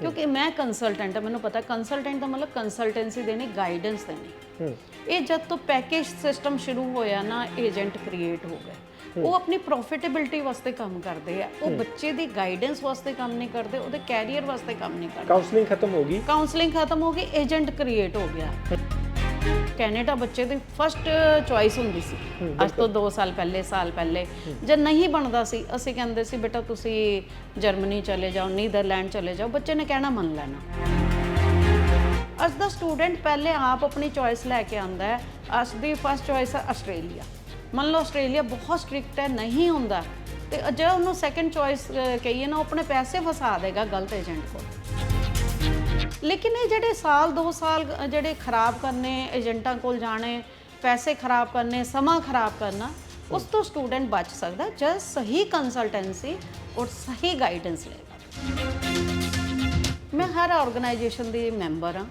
ਕਿਉਂਕਿ ਮੈਂ ਕੰਸਲਟੈਂਟ ਹਾਂ ਮੈਨੂੰ ਪਤਾ ਕੰਸਲਟੈਂਟ ਦਾ ਮਤਲਬ ਕੰਸਲਟੈਂਸੀ ਦੇਣੀ ਗਾਈਡੈਂਸ ਦੇਣੀ। ਇਹ ਜਦ ਤੋਂ ਪੈਕੇਜ ਸਿਸਟਮ ਸ਼ੁਰੂ ਹੋਇਆ ਨਾ ਏਜੰਟ ਕ੍ਰੀਏਟ ਹੋ ਗਏ। ਉਹ ਆਪਣੀ ਪ੍ਰੋਫਿਟੇਬਿਲਟੀ ਵਾਸਤੇ ਕੰਮ ਕਰਦੇ ਆ। ਉਹ ਬੱਚੇ ਦੀ ਗਾਈਡੈਂਸ ਵਾਸਤੇ ਕੰਮ ਨਹੀਂ ਕਰਦੇ ਉਹਦੇ ਕੈਰੀਅਰ ਵਾਸਤੇ ਕੰਮ ਨਹੀਂ ਕਰਦੇ। ਕਾਉਂਸਲਿੰਗ ਖਤਮ ਹੋ ਗਈ। ਕਾਉਂਸਲਿੰਗ ਖਤਮ ਹੋ ਗਈ ਏਜੰਟ ਕ੍ਰੀਏਟ ਹੋ ਗਿਆ। ਕੈਨੇਡਾ ਬੱਚੇ ਦੀ ਫਸਟ ਚੁਆਇਸ ਹੁੰਦੀ ਸੀ। ਅੱਜ ਤੋਂ 2 ਸਾਲ ਪਹਿਲੇ ਸਾਲ ਪਹਿਲੇ। ਜਦ ਨਹੀਂ ਬਣਦਾ ਸੀ ਅਸੀਂ ਕਹਿੰਦੇ ਸੀ ਬੇਟਾ ਤੁਸੀਂ ਜਰਮਨੀ ਚਲੇ ਜਾਓ ਨੀਦਰਲੈਂਡ ਚਲੇ ਜਾਓ। ਬੱਚੇ ਨੇ ਕਹਿਣਾ ਮੰਨ ਲੈਣਾ। ਅੱਜ ਦਾ ਸਟੂਡੈਂਟ ਪਹਿਲੇ ਆਪ ਆਪਣੀ ਚੁਆਇਸ ਲੈ ਕੇ ਆਂਦਾ ਹੈ। ਅੱਜ ਦੀ ਫਸਟ ਚੁਆਇਸ ਹੈ ਆਸਟ੍ਰੇਲੀਆ। ਮੰਨ ਲਓ ਆਸਟ੍ਰੇਲੀਆ ਬਹੁਤ ਸਟ੍ਰਿਕਟ ਹੈ ਨਹੀਂ ਹੁੰਦਾ। ਤੇ ਜੇ ਉਹਨੂੰ ਸੈਕੰਡ ਚੁਆਇਸ ਕਹੀਏ ਨਾ ਉਹ ਆਪਣੇ ਪੈਸੇ ਫਸਾ ਦੇਗਾ ਗਲਤ ਏਜੰਟ ਕੋਲ। ਲੇਕਿਨ ਇਹ ਜਿਹੜੇ ਸਾਲ 2 ਸਾਲ ਜਿਹੜੇ ਖਰਾਬ ਕਰਨੇ ਏਜੰਟਾਂ ਕੋਲ ਜਾਣੇ ਪੈਸੇ ਖਰਾਬ ਕਰਨੇ ਸਮਾਂ ਖਰਾਬ ਕਰਨਾ ਉਸ ਤੋਂ ਸਟੂਡੈਂਟ ਬਚ ਸਕਦਾ ਜਦ ਸਹੀ ਕੰਸਲਟੈਂਸੀ ਔਰ ਸਹੀ ਗਾਈਡੈਂਸ ਲਏਗਾ। ਮੈਂ ਹਰ ਆਰਗੇਨਾਈਜੇਸ਼ਨ ਦੀ ਮੈਂਬਰ ਹਾਂ।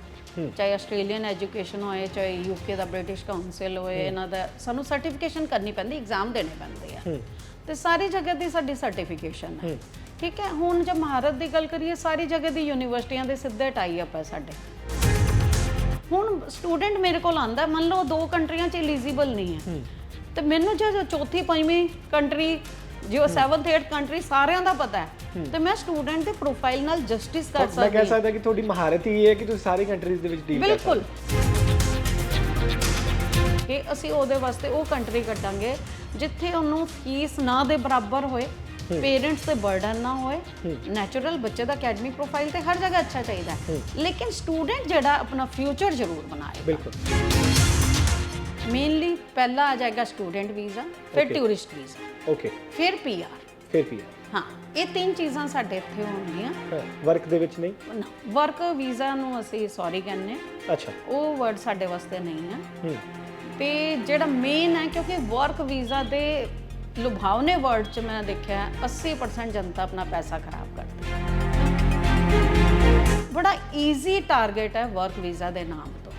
ਚਾਹੇ ਆਸਟ੍ਰੇਲੀਅਨ ਐਜੂਕੇਸ਼ਨ ਹੋਏ ਚਾਹੇ ਯੂਕੇ ਦਾ ਬ੍ਰਿਟਿਸ਼ ਕਾਉਂਸਲ ਹੋਏ ਇਹਨਾਂ ਦਾ ਸਾਨੂੰ ਸਰਟੀਫਿਕੇਸ਼ਨ ਕਰਨੀ ਪੈਂਦੀ ਐਗਜ਼ਾਮ ਦੇਣੇ ਪੈਂਦੇ ਆ। ਤੇ ਸਾਰੀ ਜਗ੍ਹਾ ਦੀ ਸਾਡੀ ਸਰਟੀਫਿਕੇਸ਼ਨ ਹੈ। ਠੀਕ ਹੈ ਹੁਣ ਜੇ ਮਹਾਰਤ ਦੀ ਗੱਲ ਕਰੀਏ ਸਾਰੀ ਜਗ੍ਹਾ ਦੀ ਯੂਨੀਵਰਸਿਟੀਆਂ ਦੇ ਸਿੱਧੇ ਟਾਈ ਅਪ ਹੈ ਸਾਡੇ। ਹੁਣ ਸਟੂਡੈਂਟ ਮੇਰੇ ਕੋਲ ਆਂਦਾ ਮੰਨ ਲਓ ਦੋ ਕੰਟਰੀਆਂ 'ਚ ਐਲੀਜੀਬਲ ਨਹੀਂ ਹੈ। ਤੇ ਮੈਨੂੰ ਜੇ ਚੌਥੀ ਪੰਜਵੀਂ ਕੰਟਰੀ ਜੋ 7th 8th ਕੰਟਰੀ ਸਾਰਿਆਂ ਦਾ ਪਤਾ ਹੈ ਤੇ ਮੈਂ ਸਟੂਡੈਂਟ ਦੇ ਪ੍ਰੋਫਾਈਲ ਨਾਲ ਜਸਟਿਸ ਕਰ ਮੈਂ ਸਕਦੀ ਕਹਿ ਸਕਦਾ ਕਿ ਤੁਹਾਡੀ ਮਹਾਰਤ ਹੀ ਹੈ ਕਿ ਤੁਸੀਂ ਸਾਰੀ ਕੰਟਰੀਜ਼ ਦੇ ਵਿੱਚ ਡੀਲ ਕਰ ਬਿਲਕੁਲ। ਕਿ ਅਸੀਂ ਉਹਦੇ ਵਾਸਤੇ ਉਹ ਕੰਟਰੀ ਕੱਢਾਂਗੇ ਜਿੱਥੇ ਉਹਨੂੰ ਫੀਸ ਨਾ ਦੇ ਬਰਾਬਰ ਹੋਏ ਪੇਰੈਂਟਸ ਤੇ ਬਰਡਨ ਨਾ ਹੋਏ ਨੈਚੁਰਲ ਬੱਚੇ ਦਾ ਅਕੈਡਮਿਕ ਪ੍ਰੋਫਾਈਲ ਤੇ ਹਰ ਜਗ੍ਹਾ ਅੱਛਾ ਚਾਹੀਦਾ ਹੈ। ਲੇਕਿਨ ਸਟੂਡੈਂਟ ਜਿਹੜਾ ਆਪਣਾ ਫਿਊਚਰ ਜ਼ਰੂਰ ਬਣਾਏ ਬਿਲਕੁਲ। ਮੇਨਲੀ ਪਹਿਲਾ ਆ ਜਾਏਗਾ ਸਟੂਡੈਂਟ ਵੀਜ਼ਾ ਫਿਰ. ਟੂਰਿਸਟ ਵੀਜ਼ਾ ਓਕੇ ਫਿਰ ਪੀਆਰ ਫਿਰ ਵੀ ਹਾਂ ਇਹ ਤਿੰਨ ਚੀਜ਼ਾਂ ਸਾਡੇ ਇੱਥੇ ਹੋਣਗੀਆਂ। ਵਰਕ ਦੇ ਵਿੱਚ ਨਹੀਂ? ਵਰਕ ਵੀਜ਼ਾ ਨੂੰ ਅਸੀਂ ਸੌਰੀ ਕਹਿੰਦੇ ਹਾਂ। ਅੱਛਾ। ਉਹ ਵਰਡ ਸਾਡੇ ਵਾਸਤੇ ਨਹੀਂ ਹੂੰ। ਤੇ ਜਿਹੜਾ ਮੇਨ ਹੈ ਕਿਉਂਕਿ ਵਰਕ ਵੀਜ਼ਾ ਦੇ ਲੁਭਾਵਨੇ ਵਰਡ ਚ ਮੈਂ ਦੇਖਿਆ ਹੈ, 80% ਜਨਤਾ ਆਪਣਾ ਪੈਸਾ ਖਰਾਬ ਕਰਦੀ ਹੈ। ਬੜਾ ਈਜ਼ੀ ਟਾਰਗੇਟ ਹੈ ਵਰਕ ਵੀਜ਼ਾ ਦੇ ਨਾਮ ਤੋਂ।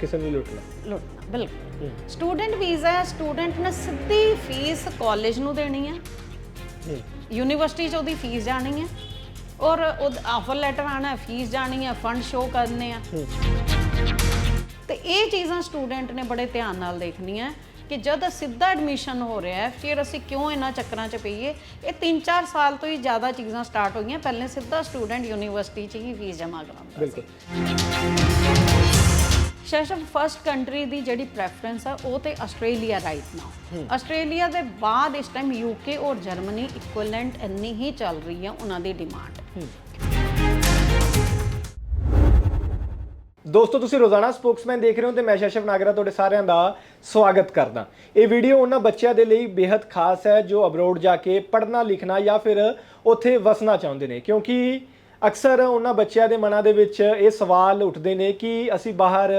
ਕਿਸੇ ਨੂੰ ਲੁੱਟ ਲਾ ਲੁੱਟਣਾ ਬਿਲਕੁਲ। ਸਟੂਡੈਂਟ ਵੀਜ਼ਾ ਹੈ ਸਟੂਡੈਂਟ ਨੇ ਸਿੱਧੀ ਫੀਸ ਕਾਲਜ ਨੂੰ ਦੇਣੀ ਹੈ। ਯੂਨੀਵਰਸਿਟੀ 'ਚ ਉਹਦੀ ਫੀਸ ਜਾਣੀ ਹੈ। ਔਰ ਉਹ ਆਫਰ ਲੈਟਰ ਆਣਾ ਫੀਸ ਜਾਣੀ ਹੈ ਫੰਡ ਸ਼ੋ ਕਰਨੇ ਆ। ਤੇ ਇਹ ਚੀਜ਼ਾਂ ਸਟੂਡੈਂਟ ਨੇ ਬੜੇ ਧਿਆਨ ਨਾਲ ਦੇਖਣੀਆਂ। ਕਿ ਜਦ ਸਿੱਧਾ ਐਡਮਿਸ਼ਨ ਹੋ ਰਿਹਾ ਹੈ ਫਿਰ ਅਸੀਂ ਕਿਉਂ ਇਹਨਾਂ ਚੱਕਰਾਂ 'ਚ ਪਈਏ? ਇਹ 3-4 ਸਾਲ ਤੋਂ ਹੀ ਜ਼ਿਆਦਾ ਚੀਜ਼ਾਂ ਸਟਾਰਟ ਹੋ ਗਈਆਂ ਪਹਿਲੇ ਸਿੱਧਾ ਸਟੂਡੈਂਟ ਯੂਨੀਵਰਸਿਟੀ 'ਚ ਹੀ ਫੀਸ ਜਮ੍ਹਾਂ ਕਰਾਉਂਦਾ ਬਿਲਕੁਲ। ਸ਼ੈਸ਼ਵ ਫਰਸਟ ਕੰਟਰੀ ਦੀ ਜਿਹੜੀ ਪ੍ਰੈਫਰੈਂਸ ਹੈ ਉਹ ਤੇ ਆਸਟ੍ਰੇਲੀਆ ਰਾਈਟ ਨਾਓ ਆਸਟ੍ਰੇਲੀਆ ਦੇ ਬਾਅਦ ਇਸ ਟਾਈਮ ਯੂਕੇ ਔਰ ਜਰਮਨੀ ਇਕੁਇਵਲੈਂਟ ਇੰਨੀ ਹੀ ਚੱਲ ਰਹੀ ਹੈ ਉਹਨਾਂ ਦੀ ਡਿਮਾਂਡ ਦੋਸਤੋ, ਤੁਸੀਂ ਰੋਜ਼ਾਨਾ ਸਪੋਕਸਮੈਨ ਦੇਖ ਰਹੇ ਹੋ ਤੇ ਮੈਂ ਸ਼ਸ਼ਵ ਨਾਗਰਾ ਤੁਹਾਡੇ ਸਾਰਿਆਂ ਦਾ ਸਵਾਗਤ ਕਰਦਾ। ਇਹ ਵੀਡੀਓ ਉਹਨਾਂ ਬੱਚਿਆਂ ਦੇ ਲਈ ਬੇहद ਖਾਸ ਹੈ ਜੋ ਅਬਰੋਡ ਜਾ ਕੇ ਪੜ੍ਹਨਾ, ਲਿਖਣਾ ਜਾਂ ਫਿਰ ਉੱਥੇ ਵਸਣਾ ਚਾਹੁੰਦੇ ਨੇ। ਕਿਉਂਕਿ ਅਕਸਰ ਉਹਨਾਂ ਬੱਚਿਆਂ ਦੇ ਮਨਾਂ ਦੇ ਵਿੱਚ ਇਹ ਸਵਾਲ ਉੱਠਦੇ ਨੇ ਕਿ ਅਸੀਂ ਬਾਹਰ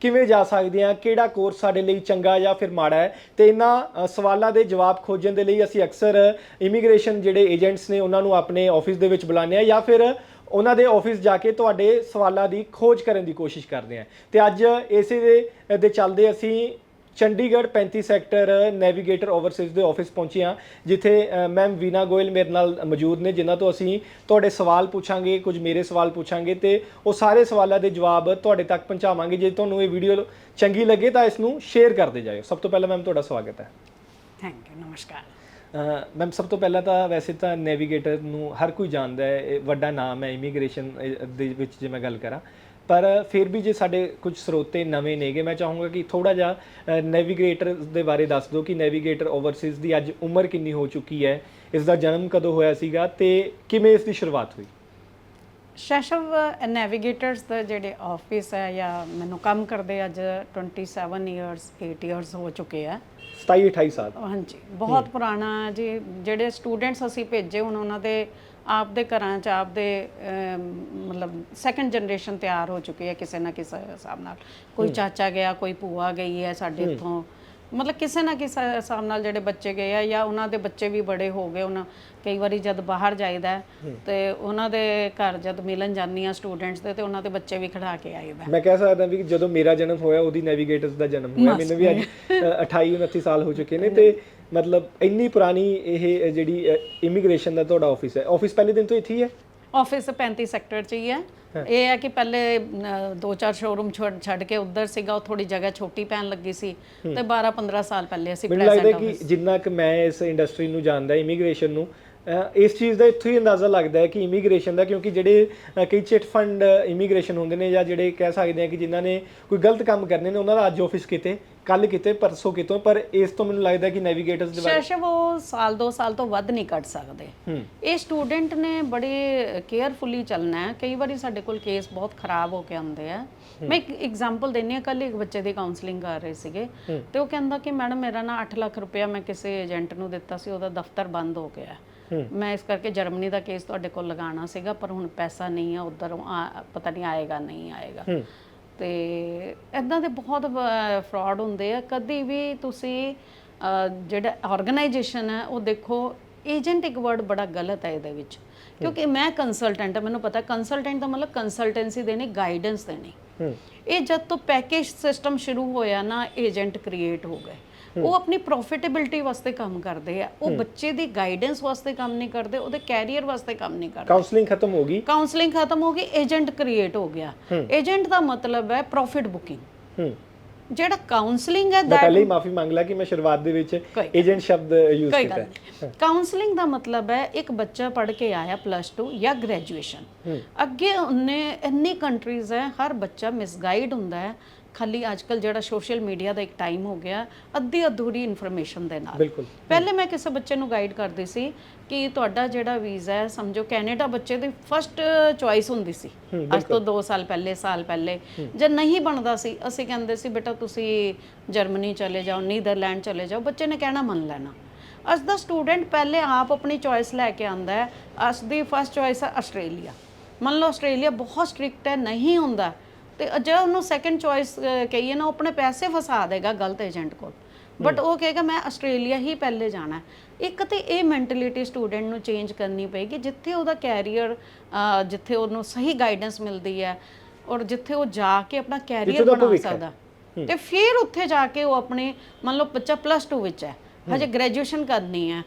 ਕਿਵੇਂ ਜਾ ਸਕਦੇ ਹਾਂ, ਕਿਹੜਾ ਕੋਰਸ ਸਾਡੇ ਲਈ ਚੰਗਾ ਜਾਂ ਫਿਰ ਮਾੜਾ ਹੈ। ਤੇ ਇਹਨਾਂ ਸਵਾਲਾਂ ਦੇ ਜਵਾਬ ਖੋਜਣ ਦੇ ਲਈ ਅਸੀਂ ਅਕਸਰ ਇਮੀਗ੍ਰੇਸ਼ਨ ਜਿਹੜੇ ਏਜੰਟਸ ਨੇ ਉਹਨਾਂ ਨੂੰ ਆਪਣੇ ਆਫਿਸ ਦੇ ਵਿੱਚ ਬੁਲਾਉਂਦੇ ਆ ਜਾਂ ਫਿਰ ਉਹਨਾਂ ਦੇ ਆਫਿਸ ਜਾ ਕੇ ਤੁਹਾਡੇ ਸਵਾਲਾਂ ਦੀ ਖੋਜ ਕਰਨ ਦੀ ਕੋਸ਼ਿਸ਼ ਕਰਦੇ ਹਾਂ ਤੇ ਅੱਜ ਇਸੇ ਦੇ ਦੇ ਚੱਲਦੇ ਅਸੀਂ ਚੰਡੀਗੜ੍ਹ 35 ਸੈਕਟਰ ਨੈਵੀਗੇਟਰ ਓਵਰਸੀਜ਼ ਦੇ ਆਫਿਸ ਪਹੁੰਚੇ ਹਾਂ, ਜਿੱਥੇ ਮੈਮ ਵੀਨਾ ਗੋਇਲ ਮੇਰੇ ਨਾਲ ਮੌਜੂਦ ਨੇ, ਜਿਨ੍ਹਾਂ ਤੋਂ ਅਸੀਂ ਤੁਹਾਡੇ ਸਵਾਲ ਪੁੱਛਾਂਗੇ, ਕੁਝ ਮੇਰੇ ਸਵਾਲ ਪੁੱਛਾਂਗੇ ਤੇ ਉਹ ਸਾਰੇ ਸਵਾਲਾਂ ਦੇ ਜਵਾਬ ਤੁਹਾਡੇ ਤੱਕ ਪਹੁੰਚਾਵਾਂਗੇ। ਜੇ ਤੁਹਾਨੂੰ ਇਹ ਵੀਡੀਓ ਚੰਗੀ ਲੱਗੇ ਤਾਂ ਇਸ ਨੂੰ ਸ਼ੇਅਰ ਕਰਦੇ ਜਾਇਓ। ਸਭ ਤੋਂ ਪਹਿਲਾਂ ਮੈਮ ਤੁਹਾਡਾ ਸਵਾਗਤ ਹੈ। ਥੈਂਕ ਯੂ ਨਮਸਕਾਰ। ਮੈਮ ਸਭ ਤੋਂ ਪਹਿਲਾਂ ਤਾਂ ਵੈਸੇ ਤਾਂ ਨੈਵੀਗੇਟਰ ਨੂੰ ਹਰ ਕੋਈ ਜਾਣਦਾ ਹੈ, ਇਹ ਵੱਡਾ ਨਾਮ ਹੈ ਇਮੀਗ੍ਰੇਸ਼ਨ ਦੇ ਵਿੱਚ ਜੇ ਮੈਂ ਗੱਲ ਕਰਾਂ। ਪਰ ਫਿਰ ਵੀ ਜੇ ਸਾਡੇ ਕੁਝ ਸਰੋਤੇ ਨਵੇਂ ਨੇਗੇ, ਮੈਂ ਚਾਹੂੰਗਾ ਕਿ ਥੋੜਾ ਜਿਹਾ ਨੈਵੀਗੇਟਰ ਦੇ ਬਾਰੇ ਦੱਸ ਦਿਓ ਕਿ ਨੈਵੀਗੇਟਰ ਓਵਰਸੀਜ਼ ਦੀ ਅੱਜ ਉਮਰ ਕਿੰਨੀ ਹੋ ਚੁੱਕੀ ਹੈ ਇਸ ਦਾ ਜਨਮ ਕਦੋਂ ਹੋਇਆ ਸੀਗਾ ਤੇ ਕਿਵੇਂ ਇਸ ਦੀ ਸ਼ੁਰੂਆਤ ਹੋਈ? ਸ਼ੈਸ਼ਵ ਨੈਵੀਗੇਟਰਸ ਦਾ ਜਿਹੜੇ ਆਫਿਸ ਹੈ ਜਾਂ ਮੈਨੂੰ ਕੰਮ ਕਰਦੇ ਅੱਜ 27 ਇਅਰਸ 8 ਇਅਰਸ ਹੋ ਚੁੱਕੇ ਆ। 27 28 ਸਾਲ। ਹਾਂਜੀ ਬਹੁਤ ਪੁਰਾਣਾ ਜੀ ਜਿਹੜੇ ਸਟੂਡੈਂਟਸ ਅਸੀਂ ਭੇਜੇ ਹੁਣ ਉਹਨਾਂ ਦੇ ਆਪਦੇ ਘਰਾਂ 'ਚ ਆਪਦੇ ਅਮ, ਮਤਲਬ ਸੈਕੰਡ ਜਨਰੇਸ਼ਨ ਤਿਆਰ ਹੋ ਚੁੱਕੀ ਹੈ ਕਿਸੇ ਨਾ ਕਿਸੇ ਹਿਸਾਬ ਨਾਲ। ਕੋਈ ਚਾਚਾ ਗਿਆ ਕੋਈ ਭੂਆ ਗਈ ਹੈ ਸਾਡੇ ਇੱਥੋਂ ਮਤਲਬ ਕਿਸੇ ਨਾ ਕਿਸੇ ਹਿਸਾਬ ਨਾਲ ਜਿਹੜੇ ਬੱਚੇ ਗਏ ਆ ਜਾਂ ਉਹਨਾਂ ਦੇ ਬੱਚੇ ਵੀ ਬੜੇ ਹੋ ਗਏ ਉਹਨਾਂ ਕਈ ਵਾਰੀ ਜਦ ਬਾਹਰ ਜਾਈਦਾ ਹੈ, ਤੇ ਉਹਨਾਂ ਦੇ ਘਰ ਜਦ ਮਿਲਣ ਜਾਂਦੀ ਆ ਸਟੂਡੈਂਟਸ ਦੇ ਤੇ ਉਹਨਾਂ ਦੇ ਬੱਚੇ ਵੀ ਖੜਾ ਕੇ ਆਈਦਾ ਮੈਂ ਕਹਿ ਸਕਦਾ ਵੀ ਜਦੋਂ ਮੇਰਾ ਜਨਮ ਹੋਇਆ ਉਹਦੀ ਨੈਵੀਗੇਟਰਸ ਦਾ ਜਨਮ ਹੋਇਆ। ਮੈਨੂੰ ਵੀ ਅੱਜ ਅ, 28 29 ਸਾਲ ਹੋ ਚੁੱਕੇ ਨੇ ਤੇ ਮਤਲਬ ਇੰਨੀ ਪੁਰਾਣੀ ਇਹ ਜਿਹੜੀ ਇਮੀਗ੍ਰੇਸ਼ਨ ਦਾ ਤੁਹਾਡਾ ਆਫਿਸ ਹੈ। ਆਫਿਸ ਪਹਿਲੇ ਦਿਨ ਤੋਂ ਇੱਥੇ ਹੀ ਹੈ? ਆਫਿਸ 35 ਸੈਕਟਰ ਚ ਹੀ ਹੈ। ਇਹ ਹੈ ਕਿ ਪਹਿਲੇ ਅ, ਦੋ ਚਾਰ ਸ਼ੋਰੂਮ ਛੱਡ ਕੇ ਉੱਧਰ ਸੀਗਾ ਉਹ ਥੋੜੀ ਜਗ੍ਹਾ ਛੋਟੀ ਪੈਣ ਲੱਗੀ ਸੀ ਤੇ 12 15 ਸਾਲ ਪਹਿਲੇ ਅਸੀਂ ਮੈਨੂੰ ਲੱਗਦਾ ਕਿ ਜਿੰਨਾ ਕਿ ਮੈਂ ਇਸ ਇੰਡਸਟਰੀ ਨੂੰ ਜਾਣਦਾ ਇਮੀਗ੍ਰੇਸ਼ਨ ਨੂੰ ਅਹ ਇਸ ਚੀਜ਼ ਦਾ ਇੱਥੋਂ ਹੀ ਅੰਦਾਜ਼ਾ ਲੱਗਦਾ ਹੈ ਕਿ ਇਮੀਗ੍ਰੇਸ਼ਨ ਦਾ ਕਿਉਂਕਿ ਜਿਹੜੇ ਅਹ ਕਈ ਚਿਟ ਫੰਡ ਇਮੀਗ੍ਰੇਸ਼ਨ ਹੁੰਦੇ ਨੇ ਜਾਂ ਜਿਹੜੇ ਕਹਿ ਸਕਦੇ ਆ ਕਿ ਜਿਨ੍ਹਾਂ ਨੇ ਕੋਈ ਗਲਤ ਕੰਮ ਕਰਨੇ ਨੇ ਉਹਨਾਂ ਦਾ ਅੱਜ ਆਫਿਸ ਕਿਤੇ ਕੱਲ ਕਿਤੇ ਪਰਸੋਂ ਕਿਤੋਂ ਪਰ ਇਸ ਤੋਂ ਮੈਨੂੰ ਲੱਗਦਾ ਕਿ ਨੈਵੀਗੇਟਰਸ ਦੇ ਬਾਰੇ ਸ਼ੈਸ਼ਵ ਉਹ ਸਾਲ ਦੋ ਸਾਲ ਤੋਂ ਵੱਧ ਨਹੀਂ ਕੱਢ ਸਕਦੇ। ਇਹ ਸਟੂਡੈਂਟ ਨੇ ਬੜੇ ਕੇਅਰਫੁਲੀ ਚੱਲਣਾ ਹੈ। ਕਈ ਵਾਰੀ ਸਾਡੇ ਕੋਲ ਕੇਸ ਬਹੁਤ ਖਰਾਬ ਹੋ ਕੇ ਆਉਂਦੇ ਆ। ਮੈਂ ਇੱਕ ਐਗਜ਼ਾਮਪਲ ਦਿੰਨੀ ਆ ਕੱਲ ਇੱਕ ਬੱਚੇ ਦੀ ਕਾਉਂਸਲਿੰਗ ਕਰ ਰਹੇ ਸੀਗੇ। ਤੇ ਉਹ ਕਹਿੰਦਾ ਕਿ ਮੈਡਮ ਮੇਰਾ ਨਾ 8 ਲੱਖ ਰੁਪਇਆ ਮੈਂ ਕਿਸੇ ਏਜੰਟ ਨੂੰ ਦਿੱਤਾ ਸੀ ਉਹਦਾ ਦਫ਼ਤਰ ਬੰਦ ਹੋ ਗਿਆ ਮੈਂ ਇਸ ਕਰਕੇ ਜਰਮਨੀ ਦਾ ਕੇਸ ਤੁਹਾਡੇ ਕੋਲ ਲਗਾਉਣਾ ਸੀਗਾ ਪਰ ਹੁਣ ਪੈਸਾ ਨਹੀਂ ਆ ਉਧਰ ਪਤਾ ਨਹੀਂ ਆਏਗਾ ਨਹੀਂ ਆਏਗਾ। ਤੇ ਇਦਾਂ ਦੇ ਬਹੁਤ ਫਰਾਡ ਹੁੰਦੇ ਆ। ਕਦੀ ਵੀ ਤੁਸੀਂ ਅਹ, ਜਿਹੜਾ ਆਰਗੇਨਾਈਜੇਸ਼ਨ ਹੈ ਉਹ ਦੇਖੋ ਏਜੰਟ ਇੱਕ ਵਰਡ ਬੜਾ ਗਲਤ ਹੈ ਇਹਦੇ ਵਿੱਚ। ਕਿਉਂਕਿ ਮੈਂ ਕੰਸਲਟੈਂਟ ਹਾਂ ਮੈਨੂੰ ਪਤਾ ਕੰਸਲਟੈਂਟ ਦਾ ਮਤਲਬ ਕੰਸਲਟੈਂਸੀ ਦੇਣੀ ਗਾਈਡੈਂਸ ਦੇਣੀ। ਹੂੰ। ਇਹ ਜਦ ਤੋਂ ਪੈਕੇਜ ਸਿਸਟਮ ਸ਼ੁਰੂ ਹੋਇਆ ਨਾ ਏਜੰਟ ਕ੍ਰੀਏਟ ਹੋ ਗਏ। ਉਹ ਆਪਣੀ ਪ੍ਰੋਫਿਟੇਬਿਲਟੀ ਵਾਸਤੇ ਕੰਮ ਕਰਦੇ ਆ। ਉਹ ਬੱਚੇ ਦੀ ਗਾਈਡੈਂਸ ਵਾਸਤੇ ਕੰਮ ਨਹੀਂ ਕਰਦੇ ਉਹਦੇ ਕੈਰੀਅਰ ਵਾਸਤੇ ਕੰਮ ਨਹੀਂ ਕਰਦੇ। ਕਾਉਂਸਲਿੰਗ ਖਤਮ ਹੋ ਗਈ। ਕਾਉਂਸਲਿੰਗ ਖਤਮ ਹੋ ਗਈ ਏਜੰਟ ਕ੍ਰੀਏਟ ਹੋ ਗਿਆ। ਏਜੰਟ ਦਾ ਮਤਲਬ ਹੈ ਪ੍ਰੋਫਿਟ ਬੁਕਿੰਗ ਜਿਹੜਾ ਕਾਉਂਸਲਿੰਗ ਹੈ that ਪਹਿਲੇ ਹੀ ਮਾਫੀ ਮੰਗ ਲਾ ਕਿ ਮੈਂ ਸ਼ੁਰੂਆਤ ਦੇ ਵਿੱਚ ਏਜੰਟ ਸ਼ਬਦ ਯੂਜ਼ ਕੀਤਾ ਕਾਉਂਸਲਿੰਗ ਦਾ ਮਤਲਬ ਹੈ ਇੱਕ ਬੱਚਾ ਪੜ੍ਹ ਕੇ ਆਇਆ ਪਲੱਸ 2 ਜਾਂ ਗ੍ਰੈਜੂਏਸ਼ਨ ਅੱਗੇ ਉਹਨੇ ਇੰਨੀ ਕੰਟਰੀਜ਼ ਹੈ ਹਰ ਬੱਚਾ ਮਿਸਗਾਈਡ ਹੁੰਦਾ ਹੈ। ਖਾਲੀ ਅੱਜਕੱਲ ਜਿਹੜਾ ਸੋਸ਼ਲ ਮੀਡੀਆ ਦਾ ਇੱਕ ਟਾਈਮ ਹੋ ਗਿਆ ਅੱਧੀ ਅਧੂਰੀ ਇਨਫੋਰਮੇਸ਼ਨ ਦੇ ਨਾਲ। ਬਿਲਕੁਲ। ਪਹਿਲੇ ਮੈਂ ਕਿਸੇ ਬੱਚੇ ਨੂੰ ਗਾਈਡ ਕਰਦੀ ਸੀ ਕਿ ਤੁਹਾਡਾ ਜਿਹੜਾ ਵੀਜ਼ਾ ਹੈ ਸਮਝੋ ਕੈਨੇਡਾ ਬੱਚੇ ਦੀ ਫਰਸਟ ਚੁਆਇਸ ਹੁੰਦੀ ਸੀ। ਅੱਜ ਤੋਂ 2 ਸਾਲ ਪਹਿਲੇ ਸਾਲ ਪਹਿਲੇ। ਜੇ ਨਹੀਂ ਬਣਦਾ ਸੀ ਅਸੀਂ ਕਹਿੰਦੇ ਸੀ ਬੇਟਾ ਤੁਸੀਂ ਜਰਮਨੀ ਚਲੇ ਜਾਓ ਨੀਦਰਲੈਂਡ ਚਲੇ ਜਾਓ। ਬੱਚੇ ਨੇ ਕਹਿਣਾ ਮੰਨ ਲੈਣਾ। ਅੱਜ ਦਾ ਸਟੂਡੈਂਟ ਪਹਿਲੇ ਆਪ ਆਪਣੀ ਚੁਆਇਸ ਲੈ ਕੇ ਆਂਦਾ ਹੈ। ਅੱਜ ਦੀ ਫਰਸਟ ਚੁਆਇਸ ਹੈ ਆਸਟ੍ਰੇਲੀਆ। ਮੰਨ ਲਓ ਆਸਟ੍ਰੇਲੀਆ ਬਹੁਤ ਸਟ੍ਰਿਕਟ ਹੈ ਨਹੀਂ ਹੁੰਦਾ। ਤੇ ਜੇ ਉਹਨੂੰ ਸੈਕੰਡ ਚੁਆਇਸ ਕਹੀਏ ਨਾ ਉਹ ਆਪਣੇ ਪੈਸੇ ਫਸਾ ਦੇਗਾ ਗਲਤ ਏਜੰਟ ਕੋਲ। ਬਟ ਉਹ ਕਹੇਗਾ ਮੈਂ ਆਸਟ੍ਰੇਲੀਆ ਹੀ ਪਹਿਲੇ ਜਾਣਾ। ਇੱਕ ਤੇ ਇਹ ਮੈਂਟੈਲਿਟੀ ਸਟੂਡੈਂਟ ਨੂੰ ਚੇਂਜ ਕਰਨੀ ਪਏਗੀ ਜਿੱਥੇ ਉਹਦਾ ਕੈਰੀਅਰ ਜਿੱਥੇ ਉਹਨੂੰ ਸਹੀ ਗਾਈਡੈਂਸ ਮਿਲਦੀ ਹੈ ਔਰ ਜਿੱਥੇ ਉਹ ਜਾ ਕੇ ਆਪਣਾ ਕੈਰੀਅਰ ਬਣਾ। ਸਕਦਾ। ਤੇ ਫਿਰ ਉੱਥੇ ਜਾ ਕੇ ਉਹ ਆਪਣੇ ਮੰਨ ਲਓ ਬੱਚਾ ਪਲੱਸ 2 ਵਿੱਚ ਹੈ। ਹਜੇ ਗ੍ਰੈਜੂਏਸ਼ਨ ਕਰਨੀ ਹੈ।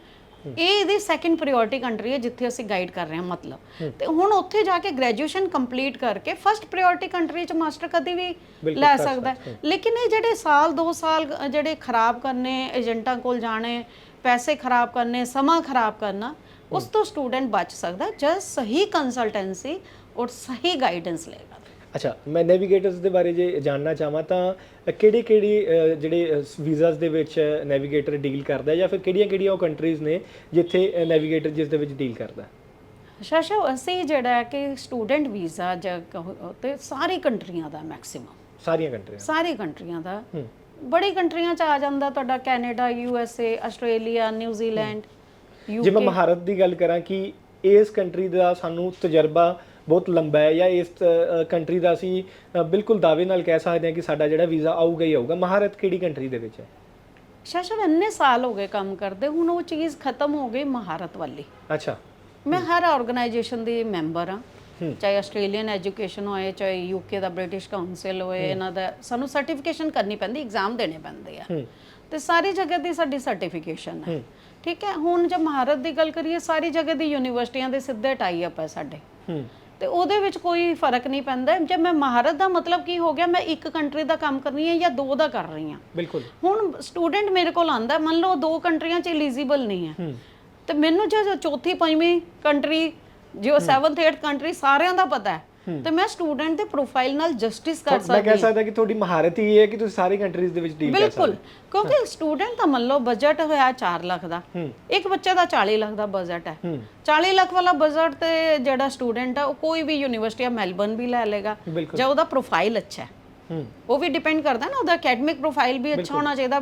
ਇਹ ਇਹਦੀ ਸੈਕੰਡ ਪ੍ਰਾਇੋਰਟੀ ਕੰਟਰੀ ਹੈ ਜਿੱਥੇ ਅਸੀਂ ਗਾਈਡ ਕਰ ਰਹੇ ਹਾਂ ਮਤਲਬ। ਤੇ ਹੁਣ ਉੱਥੇ ਜਾ ਕੇ ਗ੍ਰੈਜੂਏਸ਼ਨ ਕੰਪਲੀਟ ਕਰਕੇ ਫਰਸਟ ਪ੍ਰਾਇੋਰਟੀ ਕੰਟਰੀ ਚ ਮਾਸਟਰ ਕਦੀ ਵੀ ਲੈ ਸਕਦਾ। ਲੇਕਿਨ ਇਹ ਜਿਹੜੇ ਸਾਲ 2 ਸਾਲ ਜਿਹੜੇ ਖਰਾਬ ਕਰਨੇ ਏਜੰਟਾਂ ਕੋਲ ਜਾਣੇ ਪੈਸੇ ਖਰਾਬ ਕਰਨੇ ਸਮਾਂ ਖਰਾਬ ਕਰਨਾ ਉਸ ਤੋਂ ਸਟੂਡੈਂਟ ਬਚ ਸਕਦਾ ਜਦ ਸਹੀ ਕੰਸਲਟੈਂਸੀ ਔਰ ਸਹੀ ਗਾਈਡੈਂਸ ਲਏਗਾ। ਅੱਛਾ ਮੈਂ ਨੈਵੀਗੇਟਰਸ ਦੇ ਬਾਰੇ ਜੇ ਜਾਨਣਾ ਚਾਹਾਂ ਤਾਂ ਕਿਹੜੀ ਕਿਹੜੀ ਜਿਹੜੇ ਵੀਜ਼ਾਸ ਦੇ ਵਿੱਚ ਨੈਵੀਗੇਟਰ ਡੀਲ ਕਰਦਾ ਜਾਂ ਫਿਰ ਕਿਹੜੀਆਂ ਕਿਹੜੀਆਂ ਉਹ ਕੰਟਰੀਜ਼ ਨੇ ਜਿੱਥੇ ਨੈਵੀਗੇਟਰ ਜਿਸ ਦੇ ਵਿੱਚ ਡੀਲ ਕਰਦਾ? ਸ਼ਾਸ਼ਾ ਅਸੀਂ ਜਿਹੜਾ ਹੈ ਕਿ ਸਟੂਡੈਂਟ ਵੀਜ਼ਾ ਤੇ ਸਾਰੀ ਕੰਟਰੀਆਂ ਦਾ ਮੈਕਸਿਮਮ ਸਾਰੀਆਂ ਕੰਟਰੀਆਂ? ਸਾਰੀ ਕੰਟਰੀਆਂ ਦਾ। ਬੜੀ ਕੰਟਰੀਆਂ ਚ ਆ ਜਾਂਦਾ ਤੁਹਾਡਾ Canada U S A Australia New Zealand ਜੇ ਮੈਂ ਮਹਾਰਤ ਦੀ ਗੱਲ ਕਰਾਂ ਕਿ ਇਸ ਕੰਟਰੀ ਦਾ ਸਾਨੂੰ ਤਜਰਬਾ ਬਹੁਤ ਲੰਬਾ ਹੈ ਜਾਂ ਇਸ ਕੰਟਰੀ ਦਾ ਅਸੀਂ ਬਿਲਕੁਲ ਦਾਅਵੇ ਨਾਲ ਕਹਿ ਸਕਦੇ ਹਾਂ ਕਿ ਸਾਡਾ ਜਿਹੜਾ ਵੀਜ਼ਾ ਆਊਗਾ ਹੀ ਆਊਗਾ। ਮਹਾਰਤ ਕਿਹੜੀ ਕੰਟਰੀ ਦੇ ਵਿੱਚ ਹੈ? ਸ਼ਾਸ਼ਾ ਇੰਨੇ ਸਾਲ ਹੋ ਗਏ ਕੰਮ ਕਰਦੇ ਹੁਣ ਉਹ ਚੀਜ਼ ਖਤਮ ਹੋ ਗਈ ਮਹਾਰਤ ਵਾਲੀ। ਅੱਛਾ। ਮੈਂ ਹਰ ਆਰਗੇਨਾਈਜੇਸ਼ਨ ਦੀ ਮੈਂਬਰ ਹਾਂ। ਚਾਹੇ ਆਸਟ੍ਰੇਲੀਅਨ ਐਜੂਕੇਸ਼ਨ ਹੋਏ ਚਾਹੇ ਯੂਕੇ ਦਾ ਬ੍ਰਿਟਿਸ਼ ਕਾਉਂਸਲ ਹੋਏ ਇਹਨਾਂ ਦਾ ਸਾਨੂੰ ਸਰਟੀਫਿਕੇਸ਼ਨ ਕਰਨੀ ਪੈਂਦੀ ਐਗਜ਼ਾਮ ਦੇਣੇ ਪੈਂਦੇ ਆ। ਤੇ ਸਾਰੀ ਜਗ੍ਹਾ ਦੀ ਸਾਡੀ ਸਰਟੀਫਿਕੇਸ਼ਨ ਹੈ। ਠੀਕ ਹੈ ਹੁਣ ਜੇ ਮਹਾਰਤ ਦੀ ਗੱਲ ਕਰੀਏ ਸਾਰੀ ਜਗ੍ਹਾ ਦੀ ਯੂਨੀਵਰਸਿਟੀਆਂ ਦੇ ਸਿੱਧੇ ਟਾਈ ਅਪ ਹੈ ਸਾਡੇ। ਤੇ ਉਹਦੇ ਵਿੱਚ ਕੋਈ ਫ਼ਰਕ ਨਹੀਂ ਪੈਂਦਾ। ਜੇ ਮੈਂ ਮਹਾਰਤ ਦਾ ਮਤਲਬ ਕੀ ਹੋ ਗਿਆ ਮੈਂ ਇੱਕ ਕੰਟਰੀ ਦਾ ਕੰਮ ਕਰ ਰਹੀ ਹਾਂ ਜਾਂ ਦੋ ਦਾ ਕਰ ਰਹੀ ਹਾਂ। ਬਿਲਕੁਲ। ਹੁਣ ਸਟੂਡੈਂਟ ਮੇਰੇ ਕੋਲ ਆਂਦਾ ਮੰਨ ਲਓ ਦੋ ਕੰਟਰੀਆਂ 'ਚ ਐਲੀਜੀਬਲ ਨਹੀਂ ਹੈ। ਤੇ ਮੈਨੂੰ ਜੋ ਚੌਥੀ ਪੰਜਵੀਂ ਕੰਟਰੀ ਜੋ 7th 8th ਕੰਟਰੀ ਸਾਰਿਆਂ ਦਾ ਪਤਾ ਹੈ ਤੇ ਮੈਂ ਸਟੂਡੈਂਟ ਦੇ ਪ੍ਰੋਫਾਈਲ ਨਾਲ ਜਸਟਿਸ ਕਰ ਮੈਂ ਸਕਦੀ ਕਹਿ ਸਕਦਾ ਕਿ ਤੁਹਾਡੀ ਮਹਾਰਤ ਹੀ ਹੈ ਕਿ ਤੁਸੀਂ ਸਾਰੀ ਕੰਟਰੀਜ਼ ਦੇ ਵਿੱਚ ਡੀਲ ਕਰ ਬਿਲਕੁਲ ਕਿਉਂਕਿ ਸਟੂਡੈਂਟ ਦਾ ਮੰਨ ਲਓ ਬਜਟ ਹੋਇਆ 4 ਲੱਖ ਦਾ। ਇੱਕ ਬੱਚੇ ਦਾ 40 ਲੱਖ ਦਾ ਬਜਟ ਹੈ। ਹੂੰ। 40 ਲੱਖ ਵਾਲਾ ਬਜਟ ਤੇ ਜਿਹੜਾ ਸਟੂਡੈਂਟ ਹੈ ਉਹ ਕੋਈ ਵੀ ਯੂਨੀਵਰਸਿਟੀ ਆ ਮੈਲਬਨ ਵੀ ਲੈ ਲੇਗਾ ਜਾਂ ਉਹਦਾ ਪ੍ਰੋਫਾਈਲ ਅੱਛਾ ਹੈ। ਉਹ ਵੀ ਡਿਪੈਂਡ ਕਰਦਾ ਨਾ ਉਹਦਾ ਅਕੈਡਮਿਕ ਪ੍ਰੋਫਾਈਲ ਵੀ ਅੱਛਾ ਹੋਣਾ ਚਾਹੀਦਾ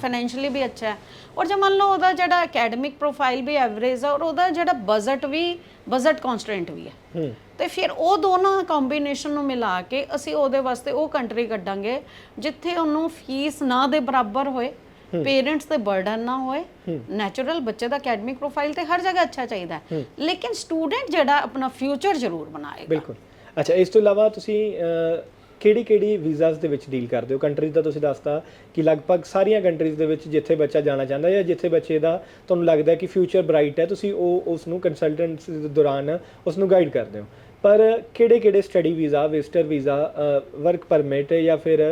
ਫਾਈਨੈਂਸ਼ੀਅਲੀ ਵੀ ਅੱਛਾ ਹੈ। ਔਰ ਜੇ ਮੰਨ ਲਓ ਉਹਦਾ ਜਿਹੜਾ ਅਕੈਡਮਿਕ ਪ੍ਰੋਫਾਈਲ ਵੀ ਐਵਰੇਜ ਹੈ ਔਰ ਉਹਦਾ ਜਿਹੜਾ ਬਜਟ ਵੀ ਬਜਟ ਕਨਸਟ੍ਰੇਂਟ ਵੀ ਹੈ। ਤੇ ਫਿਰ ਉਹ ਦੋਨਾਂ ਕੰਬੀਨੇਸ਼ਨ ਨੂੰ ਮਿਲਾ ਕੇ ਅਸੀਂ ਉਹਦੇ ਵਾਸਤੇ ਉਹ ਕੰਟਰੀ ਕੱਢਾਂਗੇ ਜਿੱਥੇ ਉਹਨੂੰ ਫੀਸ ਨਾ ਦੇ ਬਰਾਬਰ ਹੋਏ ਪੇਰੈਂਟਸ ਤੇ ਬਰਡਨ ਨਾ ਹੋਏ ਨੈਚੁਰਲ ਬੱਚੇ ਦਾ ਅਕੈਡਮਿਕ ਪ੍ਰੋਫਾਈਲ ਤੇ ਹਰ ਜਗ੍ਹਾ ਅੱਛਾ ਚਾਹੀਦਾ ਹੈ। ਲੇਕਿਨ ਸਟੂਡੈਂਟ ਜਿਹੜਾ ਆਪਣਾ ਫਿਊਚਰ ਜ਼ਰੂਰ ਬਣਾਏਗਾ। ਬਿਲਕੁਲ। ਅੱਛਾ ਇਸ ਤੋਂ ਇਲਾਵਾ ਤੁਸੀਂ ਕਿਹੜੀ ਕਿਹੜੀ ਵੀਜ਼ਾਸ ਦੇ ਵਿੱਚ ਡੀਲ ਕਰਦੇ ਹੋ? ਕੰਟਰੀਜ਼ ਦਾ ਤੁਸੀਂ ਦੱਸਤਾ ਕਿ ਲਗਭਗ ਸਾਰੀਆਂ ਕੰਟਰੀਜ਼ ਦੇ ਵਿੱਚ ਜਿੱਥੇ ਬੱਚਾ ਜਾਣਾ ਚਾਹੁੰਦਾ ਜਾਂ ਜਿੱਥੇ ਬੱਚੇ ਦਾ ਤੁਹਾਨੂੰ ਲੱਗਦਾ ਕਿ ਫਿਊਚਰ ਬ੍ਰਾਈਟ ਹੈ ਤੁਸੀਂ ਉਹ ਉਸ ਨੂੰ ਕੰਸਲਟੈਂਟਸ ਦੇ ਦੌਰਾਨ ਉਸ ਨੂੰ ਗਾਈਡ ਕਰਦੇ ਹੋ। ਪਰ ਕਿਹੜੇ ਕਿਹੜੇ study visa visitor visa work permit ਜਾਂ ਫਿਰ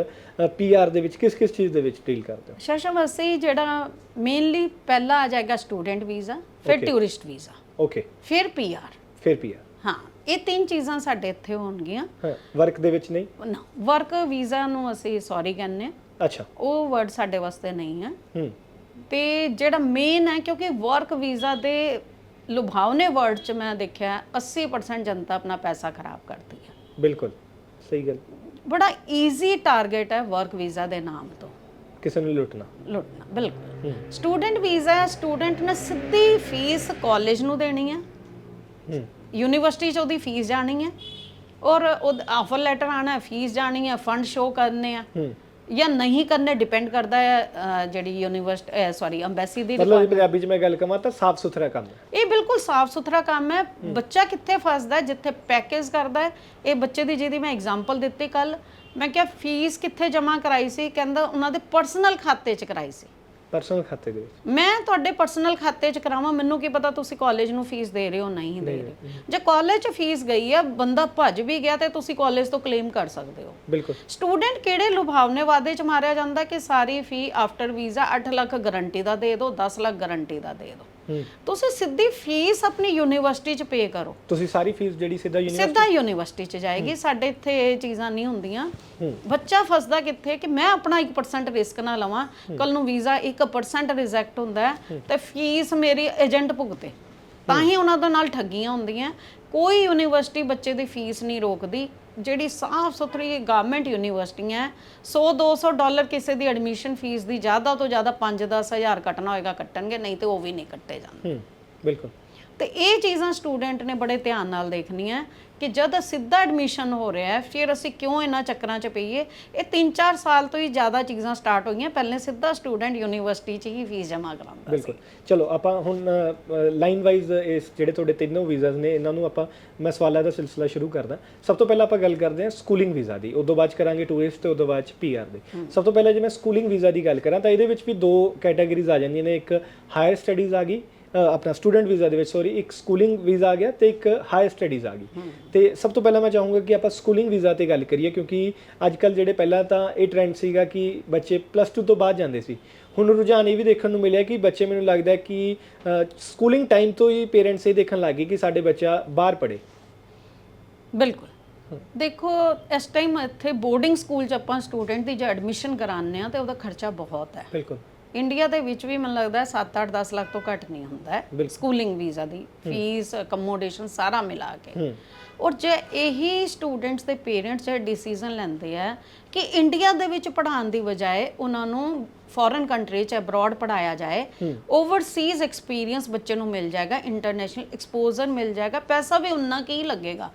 ਪੀਆਰ ਦੇ ਵਿੱਚ ਕਿਸ ਕਿਸ ਚੀਜ਼ ਦੇ ਵਿੱਚ ਡੀਲ ਕਰਦੇ ਹੋ? ਸ਼ਸ਼ਮ ਅਸੀਂ ਜਿਹੜਾ ਮੇਨਲੀ ਪਹਿਲਾ ਆ ਜਾਏਗਾ ਸਟੂਡੈਂਟ ਵੀਜ਼ਾ ਫਿਰ. ਟੂਰਿਸਟ ਵੀਜ਼ਾ ਓਕੇ ਫਿਰ ਪੀਆਰ ਫਿਰ ਪੀਆਰ ਇਹ ਤਿੰਨ ਚੀਜ਼ਾਂ ਸਾਡੇ ਇੱਥੇ ਹੋਣਗੀਆਂ। ਹਾਂ ਵਰਕ ਦੇ ਵਿੱਚ ਨਹੀਂ? ਨਾ ਵਰਕ ਵੀਜ਼ਾ ਨੂੰ ਅਸੀਂ ਸੌਰੀ ਕਹਿੰਦੇ ਹਾਂ। ਅੱਛਾ। ਉਹ ਵਰਡ ਸਾਡੇ ਵਾਸਤੇ ਨਹੀਂ ਹੈ। ਹੂੰ। ਤੇ ਜਿਹੜਾ ਮੇਨ ਹੈ ਕਿਉਂਕਿ ਵਰਕ ਵੀਜ਼ਾ ਦੇ ਲੁਭਾਵਨੇ ਵਰਡ ਚ ਮੈਂ ਦੇਖਿਆ ਹੈ, 80% ਜਨਤਾ ਆਪਣਾ ਪੈਸਾ ਖਰਾਬ ਕਰਦੀ ਹੈ। ਬਿਲਕੁਲ ਸਹੀ ਗੱਲ। ਬੜਾ ਈਜ਼ੀ ਟਾਰਗੇਟ ਹੈ ਵਰਕ ਵੀਜ਼ਾ ਦੇ ਨਾਮ ਤੋਂ। ਕਿਸੇ ਨੂੰ ਲੁੱਟਣਾ। ਲੁੱਟਣਾ ਬਿਲਕੁਲ। ਸਟੂਡੈਂਟ ਵੀਜ਼ਾ ਸਟੂਡੈਂਟ ਨੇ ਸਿੱਧੀ ਫੀਸ ਕਾਲਜ ਨੂੰ ਦੇਣੀ ਹੈ। ਹੂੰ। ਯੂਨੀਵਰਸਿਟੀ 'ਚ ਉਹਦੀ ਫੀਸ ਜਾਣੀ ਹੈ। ਔਰ ਉਹ ਆਫਰ ਲੈਟਰ ਆਣਾ ਹੈ ਫੀਸ ਜਾਣੀ ਹੈ ਫੰਡ ਸ਼ੋ ਕਰਨੇ ਆ। ਜਾਂ ਨਹੀਂ ਕਰਨੇ ਡਿਪੈਂਡ ਕਰਦਾ ਹੈ ਜਿਹੜੀ ਯੂਨੀਵਰਸਿਟੀ ਸੌਰੀ ਅੰਬੈਸੀ ਦੀ ਮਤਲਬ ਪੰਜਾਬੀ ਚ ਮੈਂ ਗੱਲ ਕਰਾਂ ਤਾਂ ਸਾਫ਼ ਸੁਥਰਾ ਕੰਮ ਹੈ। ਇਹ ਬਿਲਕੁਲ ਸਾਫ਼ ਸੁਥਰਾ ਕੰਮ ਹੈ। ਬੱਚਾ ਕਿੱਥੇ ਫਸਦਾ ਜਿੱਥੇ ਪੈਕੇਜ ਕਰਦਾ ਹੈ ਇਹ ਬੱਚੇ ਦੀ ਜਿਹਦੀ ਮੈਂ ਐਗਜ਼ਾਮਪਲ ਦਿੱਤੀ ਕੱਲ ਮੈਂ ਕਿਹਾ ਫੀਸ ਕਿੱਥੇ ਜਮ੍ਹਾਂ ਕਰਾਈ ਸੀ? ਕਹਿੰਦਾ ਉਹਨਾਂ ਦੇ ਪਰਸਨਲ ਖਾਤੇ 'ਚ ਕਰਾਈ ਸੀ। ਪਰਸਨਲ ਖਾਤੇ ਦੇ ਵਿੱਚ? ਮੈਂ ਤੁਹਾਡੇ ਪਰਸਨਲ ਖਾਤੇ 'ਚ ਕਰਾਵਾਂ ਮੈਨੂੰ ਕੀ ਪਤਾ ਤੁਸੀਂ ਕਾਲਜ ਨੂੰ ਫੀਸ ਦੇ ਰਹੇ ਹੋ ਨਹੀਂ ਦੇ ਰਹੇ। ਜੇ ਕਾਲਜ 'ਚ ਫੀਸ ਗਈ ਹੈ ਬੰਦਾ ਭੱਜ ਵੀ ਗਿਆ ਤੇ ਤੁਸੀਂ ਕਾਲਜ ਤੋਂ ਕਲੇਮ ਕਰ ਸਕਦੇ ਹੋ। ਬਿਲਕੁਲ। ਸਟੂਡੈਂਟ ਕਿਹੜੇ ਲੁਭਾਵਨੇ ਵਾਦੇ 'ਚ ਮਾਰਿਆ ਜਾਂਦਾ ਕਿ ਸਾਰੀ fee after visa 8 lakh guarantee ਦਾ ਦੇ ਦਿਓ 10 ਲੱਖ ਗਾਰੰਟੀ ਦਾ ਦੇ ਦਿਓ? ਤੁਸੀਂ ਸਿੱਧੀ ਫੀਸ ਆਪਣੀ ਯੂਨੀਵਰਸਿਟੀ 'ਚ ਪੇ ਕਰੋ। ਤੁਸੀਂ ਸਾਰੀ ਫੀਸ ਜਿਹੜੀ ਸਿੱਧਾ ਯੂਨੀਵਰਸਿਟੀ ਸਿੱਧਾ ਯੂਨੀਵਰਸਿਟੀ 'ਚ ਜਾਏਗੀ ਸਾਡੇ ਇੱਥੇ ਇਹ ਚੀਜ਼ਾਂ ਨਹੀਂ ਹੁੰਦੀਆਂ। ਬੱਚਾ ਫਸਦਾ ਕਿੱਥੇ ਕਿ ਮੈਂ ਆਪਣਾ 1% ਰਿਸਕ ਨਾ ਲਵਾਂ। ਕੱਲ ਨੂੰ ਵੀਜ਼ਾ 1% ਰਿਜੈਕਟ ਹੁੰਦਾ ਹੈ ਤੇ ਫੀਸ ਮੇਰੀ ਏਜੰਟ ਭੁਗਤੇ। ਤਾਂ ਹੀ ਉਹਨਾਂ ਦੇ ਨਾਲ ਠੱਗੀਆਂ ਹੁੰਦੀਆਂ। ਕੋਈ ਯੂਨੀਵਰਸਿਟੀ ਬੱਚੇ ਦੀ ਫੀਸ ਨਹੀਂ ਰੋਕਦੀ, ਜਿਹੜੀ ਸਾਫ਼ ਸੁਥਰੀ ਗਵਰਨਮੈਂਟ ਯੂਨੀਵਰਸਿਟੀਆਂ 100 200 ਡਾਲਰ ਕਿਸੇ ਦੀ ਐਡਮਿਸ਼ਨ ਫੀਸ ਦੀ ਜ਼ਿਆਦਾ ਤੋਂ ਜ਼ਿਆਦਾ 5-10 ਹਜ਼ਾਰ ਕੱਟਣਾ ਹੋਏਗਾ ਕੱਟਣਗੇ, ਨਹੀਂ ਤੇ ਉਹ ਵੀ ਨਹੀਂ ਕੱਟੇ ਜਾਂਦੇ। ਬਿਲਕੁਲ। ਤੇ ਇਹ ਚੀਜ਼ਾਂ ਸਟੂਡੈਂਟ ਨੇ ਬੜੇ ਧਿਆਨ ਨਾਲ ਦੇਖਣੀਆਂ ਕਿ ਜਦ ਸਿੱਧਾ ਐਡਮਿਸ਼ਨ ਹੋ ਰਿਹਾ ਹੈ ਫਿਰ ਅਸੀਂ ਕਿਉਂ ਇਹਨਾਂ ਚੱਕਰਾਂ 'ਚ ਪਈਏ? ਇਹ 3-4 ਸਾਲ ਤੋਂ ਹੀ ਜ਼ਿਆਦਾ ਚੀਜ਼ਾਂ ਸਟਾਰਟ ਹੋਈਆਂ ਪਹਿਲੇ ਸਿੱਧਾ ਸਟੂਡੈਂਟ ਯੂਨੀਵਰਸਿਟੀ 'ਚ ਹੀ ਫੀਸ ਜਮ੍ਹਾਂ ਕਰਾਉਂਦਾ ਬਿਲਕੁਲ। ਚਲੋ ਆਪਾਂ ਹੁਣ ਲਾਈਨ ਵਾਈਜ਼ ਇਸ ਜਿਹੜੇ ਤੁਹਾਡੇ ਤਿੰਨੋਂ ਵੀਜ਼ਾਸ ਨੇ ਇਹਨਾਂ ਨੂੰ ਆਪਾਂ ਮੈਂ ਸਵਾਲਾਂ ਦਾ ਸਿਲਸਿਲਾ ਸ਼ੁਰੂ ਕਰਦਾ। ਸਭ ਤੋਂ ਪਹਿਲਾਂ ਆਪਾਂ ਗੱਲ ਕਰਦੇ ਹਾਂ ਸਕੂਲਿੰਗ ਵੀਜ਼ਾ ਦੀ। ਉਦੋਂ ਬਾਅਦ ਕਰਾਂਗੇ ਟੂਰਿਸਟ ਤੇ ਉਦੋਂ ਬਾਅਦ ਪੀਆਰ ਦੇ। ਸਭ ਤੋਂ ਪਹਿਲਾਂ ਜੇ ਮੈਂ ਸਕੂਲਿੰਗ ਵੀਜ਼ਾ ਦੀ ਗੱਲ ਕਰਾਂ ਤਾਂ ਇਹਦੇ ਵਿੱਚ ਵੀ ਦੋ ਕੈਟਾਗਰੀਜ਼ ਆ ਜਾਂਦੀਆਂ ਨੇ। ਇੱਕ ਹਾਇਰ ਸਟੱਡੀਜ਼ ਆ ਗਈ ਆਪਣਾ ਸਟੂਡੈਂਟ ਵੀਜ਼ਾ ਦੇ ਵਿੱਚ ਸੌਰੀ ਇੱਕ ਸਕੂਲਿੰਗ ਵੀਜ਼ਾ ਆ ਗਿਆ ਤੇ ਇੱਕ ਹਾਇਰ ਸਟੱਡੀਜ਼ ਆ ਗਈ। ਤੇ ਸਭ ਤੋਂ ਪਹਿਲਾਂ ਮੈਂ ਚਾਹੂੰਗਾ ਕਿ ਆਪਾਂ ਸਕੂਲਿੰਗ ਵੀਜ਼ਾ ਤੇ ਗੱਲ ਕਰੀਏ ਕਿਉਂਕਿ ਅੱਜ ਕੱਲ ਜਿਹੜੇ ਪਹਿਲਾਂ ਤਾਂ ਇਹ ਟ੍ਰੈਂਡ ਸੀਗਾ ਕਿ ਬੱਚੇ ਪਲੱਸ 2 ਤੋਂ ਬਾਅਦ ਜਾਂਦੇ ਸੀ। ਹੁਣ ਰੁਝਾਨ ਇਹ ਵੀ ਦੇਖਣ ਨੂੰ ਮਿਲਿਆ ਕਿ ਬੱਚੇ ਮੈਨੂੰ ਲੱਗਦਾ ਹੈ ਕਿ ਸਕੂਲਿੰਗ ਟਾਈਮ ਤੋਂ ਹੀ ਪੇਰੈਂਟਸ ਇਹ ਦੇਖਣ ਲੱਗੇ ਕਿ ਸਾਡੇ ਬੱਚਾ ਬਾਹਰ ਪੜੇ ਬਿਲਕੁਲ। ਦੇਖੋ ਇਸ ਟਾਈਮ ਇੱਥੇ ਬੋਰਡਿੰਗ ਸਕੂਲ 'ਚ ਆਪਾਂ ਸਟੂਡੈਂਟ ਦੀ ਜੇ ਐਡਮਿਸ਼ਨ ਕਰਾਉਂਦੇ ਆ ਤੇ ਉਹਦਾ ਖਰਚਾ ਬਹੁਤ ਹੈ। ਬਿਲਕੁਲ। ਇੰਡੀਆ ਦੇ ਵਿੱਚ ਵੀ ਮੈਨੂੰ ਲੱਗਦਾ ਹੈ 7-8 10 ਲੱਖ ਤੋਂ ਘੱਟ ਨਹੀਂ ਹੁੰਦਾ ਹੈ। ਸਕੂਲਿੰਗ ਵੀਜ਼ਾ ਦੀ ਫੀਸ ਅਕਮੋਡੇਸ਼ਨ ਸਾਰਾ ਮਿਲਾ ਕੇ। ਔਰ ਜੇ ਇਹੀ ਸਟੂਡੈਂਟਸ ਦੇ ਪੇਰੈਂਟਸ ਇਹ ਡਿਸੀਜਨ ਲੈਂਦੇ ਆ ਕਿ ਇੰਡੀਆ ਦੇ ਵਿੱਚ ਪੜ੍ਹਾਉਣ ਦੀ ਬਜਾਏ ਉਹਨਾਂ ਨੂੰ ਫੋਰਨ ਕੰਟਰੀ ਚ ਅਬਰੋਡ ਪੜਾਇਆ ਜਾਏ ਓਵਰਸੀਜ਼ ਐਕਸਪੀਰੀਅੰਸ ਬੱਚੇ ਨੂੰ ਮਿਲ ਜਾਏਗਾ ਇੰਟਰਨੈਸ਼ਨਲ ਐਕਸਪੋਜ਼ਰ ਮਿਲ ਜਾਏਗਾ ਪੈਸਾ ਵੀ ਉਨਾ ਕੀ ਲੱਗੇਗਾ।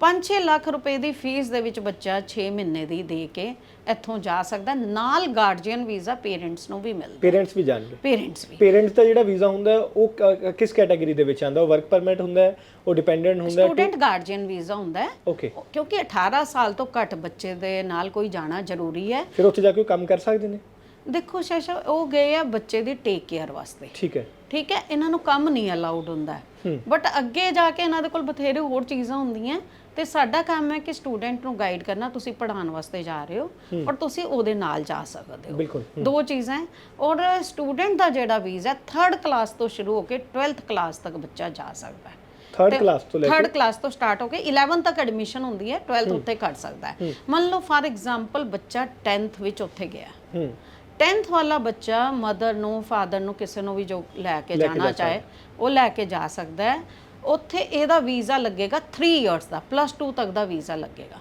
5-6 ਲੱਖ ਰੁਪਏ ਦੀ ਫੀਸ ਦੇ ਵਿੱਚ ਬੱਚਾ 6 ਮਹੀਨੇ ਦੀ ਦੇ ਕੇ ਇੱਥੋਂ ਜਾ ਸਕਦਾ ਨਾਲ ਗਾਰਡੀਅਨ ਵੀਜ਼ਾ ਪੇਰੈਂਟਸ ਨੂੰ ਵੀ ਮਿਲਦਾ। ਪੇਰੈਂਟਸ ਵੀ ਜਾਣਗੇ ਪੇਰੈਂਟਸ ਵੀ। ਪੇਰੈਂਟਸ ਦਾ ਜਿਹੜਾ ਵੀਜ਼ਾ ਹੁੰਦਾ ਉਹ ਕ- ਕਿਸ ਕੈਟਾਗਰੀ ਦੇ ਵਿੱਚ ਆਂਦਾ ਉਹ ਵਰਕ ਪਰਮਿਟ ਹੁੰਦਾ ਹੈ ਉਹ ਡਿਪੈਂਡੈਂਟ ਹੁੰਦਾ ਹੈ? ਸਟੂਡੈਂਟ ਗਾਰਡੀਅਨ ਵੀਜ਼ਾ ਹੁੰਦਾ ਹੈ। ਓਕੇ ਕਿਉਂਕਿ 18 ਸਾਲ ਤੋਂ ਘੱਟ ਬੱਚੇ ਦੇ ਨਾਲ ਕੋਈ ਜਾਣਾ ਜ਼ਰੂਰੀ ਹੈ। ਫਿਰ ਉੱਥੇ ਜਾ ਕੇ ਉਹ ਕੰਮ ਕਰ ਸਕਦੇ ਨੇ? ਦੇਖੋ ਸ਼ਾਸ਼ਾ ਉਹ ਗਏ ਆ ਬੱਚੇ ਦੀ ਟੇਕ ਕੇਅਰ ਵਾਸਤੇ। ਠੀਕ ਹੈ। ਠੀਕ ਹੈ ਇਹਨਾਂ ਨੂੰ ਕੰਮ ਨਹੀਂ ਅਲਾਉਡ ਹੁੰਦਾ। ਬਟ ਅੱਗੇ ਜਾ ਕੇ ਇਹਨਾਂ ਦੇ ਕੋਲ ਬਥੇਰੇ ਹੋਰ ਚੀਜ਼ਾਂ ਹੁੰਦੀਆਂ। ਤੇ ਸਾਡਾ ਕੰਮ ਹੈ ਕਿ ਸਟੂਡੈਂਟ ਨੂੰ ਗਾਈਡ ਕਰਨਾ ਤੁਸੀਂ ਪੜ੍ਹਾਉਣ ਵਾਸਤੇ ਜਾ ਰਹੇ ਹੋ ਔਰ ਤੁਸੀਂ ਉਹਦੇ ਨਾਲ ਜਾ ਸਕਦੇ ਹੋ। ਦੋ ਚੀਜ਼ਾਂ ਹੈ। ਔਰ ਸਟੂਡੈਂਟ ਦਾ ਜਿਹੜਾ ਵੀਜ਼ਾ 3rd ਕਲਾਸ ਤੋਂ ਸ਼ੁਰੂ ਹੋ ਕੇ 12th ਕਲਾਸ ਤੱਕ ਬੱਚਾ ਜਾ ਸਕਦਾ ਹੈ। ਥਰਡ ਕਲਾਸ ਤੋਂ ਲੈ 3rd ਕਲਾਸ ਤੋਂ ਸਟਾਰਟ ਹੋ ਕੇ 11 ਤੱਕ ਐਡਮਿਸ਼ਨ ਹੁੰਦੀ ਹੈ 12th ਉੱਥੇ ਕਰ ਸਕਦਾ ਹੈ। ਮੰਨ ਲਓ ਫਾਰ ਐਗਜ਼ਾਮਪਲ ਬੱਚਾ 10th ਵਿੱਚ ਉੱਥੇ ਗਿਆ। ਹੂੰ। 10th ਵਾਲਾ ਬੱਚਾ ਮਦਰ ਨੂੰ ਫਾਦਰ ਨੂੰ ਕਿਸੇ ਨੂੰ ਵੀ ਜੋ ਲੈ ਕੇ ਜਾਣਾ ਚਾਹੇ ਉਹ ਲੈ ਕੇ ਜਾ ਸਕਦਾ ਹੈ। ਉੱਥੇ ਇਹਦਾ ਵੀਜ਼ਾ ਲੱਗੇਗਾ 3 ਇਅਰਸ ਦਾ ਪਲੱਸ 2 ਤੱਕ ਦਾ ਵੀਜ਼ਾ ਲੱਗੇਗਾ।